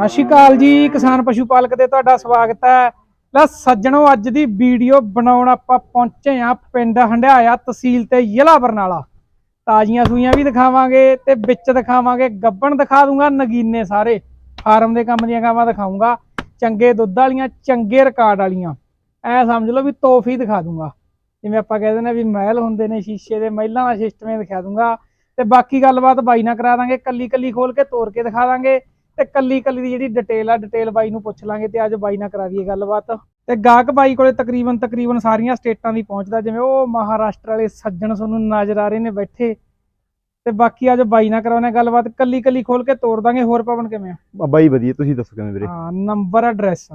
ਸਤਿ ਸ਼੍ਰੀ ਅਕਾਲ ਜੀ, ਕਿਸਾਨ ਪਸ਼ੂ ਪਾਲਕ ਤੇ ਤੁਹਾਡਾ ਸਵਾਗਤ ਹੈ। ਲੈ ਸੱਜਣੋ, ਅੱਜ ਦੀ ਵੀਡੀਓ ਬਣਾਉਣ ਆਪਾਂ ਪਹੁੰਚੇ ਆ ਪਿੰਡ ਹੰਡਿਆਇਆ ਤਹਿਸੀਲ ਤੇ ਜ਼ਿਲ੍ਹਾ ਬਰਨਾਲਾ ਤਾਜ਼ੀਆਂ ਸੂਈਆਂ ਵੀ ਦਿਖਾਵਾਂਗੇ ਤੇ ਵਿੱਚ ਦਿਖਾਵਾਂਗੇ, ਗੱਬਣ ਦਿਖਾ ਦੂੰਗਾ, ਨਗੀਨੇ ਸਾਰੇ। ਫਾਰਮ ਦੇ ਕੰਮ ਦੀਆਂ ਗਾਵਾਂ ਦਿਖਾਉਂਗਾ, ਚੰਗੇ ਦੁੱਧ ਵਾਲੀਆਂ, ਚੰਗੇ ਰਿਕਾਰਡ ਵਾਲੀਆਂ। ਐ ਸਮਝ ਲਓ ਵੀ ਤੋਹਫੀ ਦਿਖਾ ਦੂੰਗਾ। ਜਿਵੇਂ ਆਪਾਂ ਕਹਿੰਦੇ ਨੇ ਵੀ ਮਹਿਲ ਹੁੰਦੇ ਨੇ ਸ਼ੀਸ਼ੇ ਦੇ, ਮਹਿਲਾਂ ਦਾ ਸਿਸਟਮ ਦਿਖਾ ਦੂੰਗਾ। ਤੇ ਬਾਕੀ ਗੱਲਬਾਤ ਬਾਈ ਨਾਲ ਕਰਾ ਦਾਂਗੇ ਕੱਲੀ ਕੱਲੀ ਖੋਲ ਕੇ ਤੋੜ ਕੇ ਦਿਖਾ ਦਾਂਗੇ। ਤੇ ਕੱਲੀ ਕੱਲੀ ਦੀ ਜਿਹੜੀ ਡਿਟੇਲ ਆ ਡਿਟੇਲ ਬਾਈ ਨੂੰ ਪੁੱਛ ਲਾਂਗੇ ਤੇ ਅੱਜ ਬਾਈ ਨਾਲ ਕਰਾ ਦਈਏ ਗੱਲਬਾਤ। ਤੇ ਗਾਹਕ ਬਾਈ ਕੋਲੇ ਤਕਰੀਬਨ ਤਕਰੀਬਨ ਸਾਰੀਆਂ ਸਟੇਟਾਂ ਦੀ ਪਹੁੰਚਦਾ ਜਿਵੇਂ ਉਹ ਮਹਾਰਾਸ਼ਟਰ ਵਾਲੇ ਸੱਜਣ ਤੁਹਾਨੂੰ ਨਜ਼ਰ ਆ ਰਹੇ ਨੇ ਬੈਠੇ। ਤੇ ਬਾਕੀ ਅੱਜ ਬਾਈ ਨਾਲ ਕਰਾਉਣੇ ਗੱਲਬਾਤ ਕੱਲੀ ਕੱਲੀ ਖੋਲ ਕੇ ਤੋੜ ਦਾਂਗੇ ਹੋਰ ਪਵਨ ਕਿਵੇਂ ਆ? ਬਾਈ ਵਧੀਆ ਤੁਸੀਂ ਦੱਸੋ ਕਿਵੇਂ ਵੀਰੇ? ਹਾਂ ਨੰਬਰ ਐਡਰੈਸ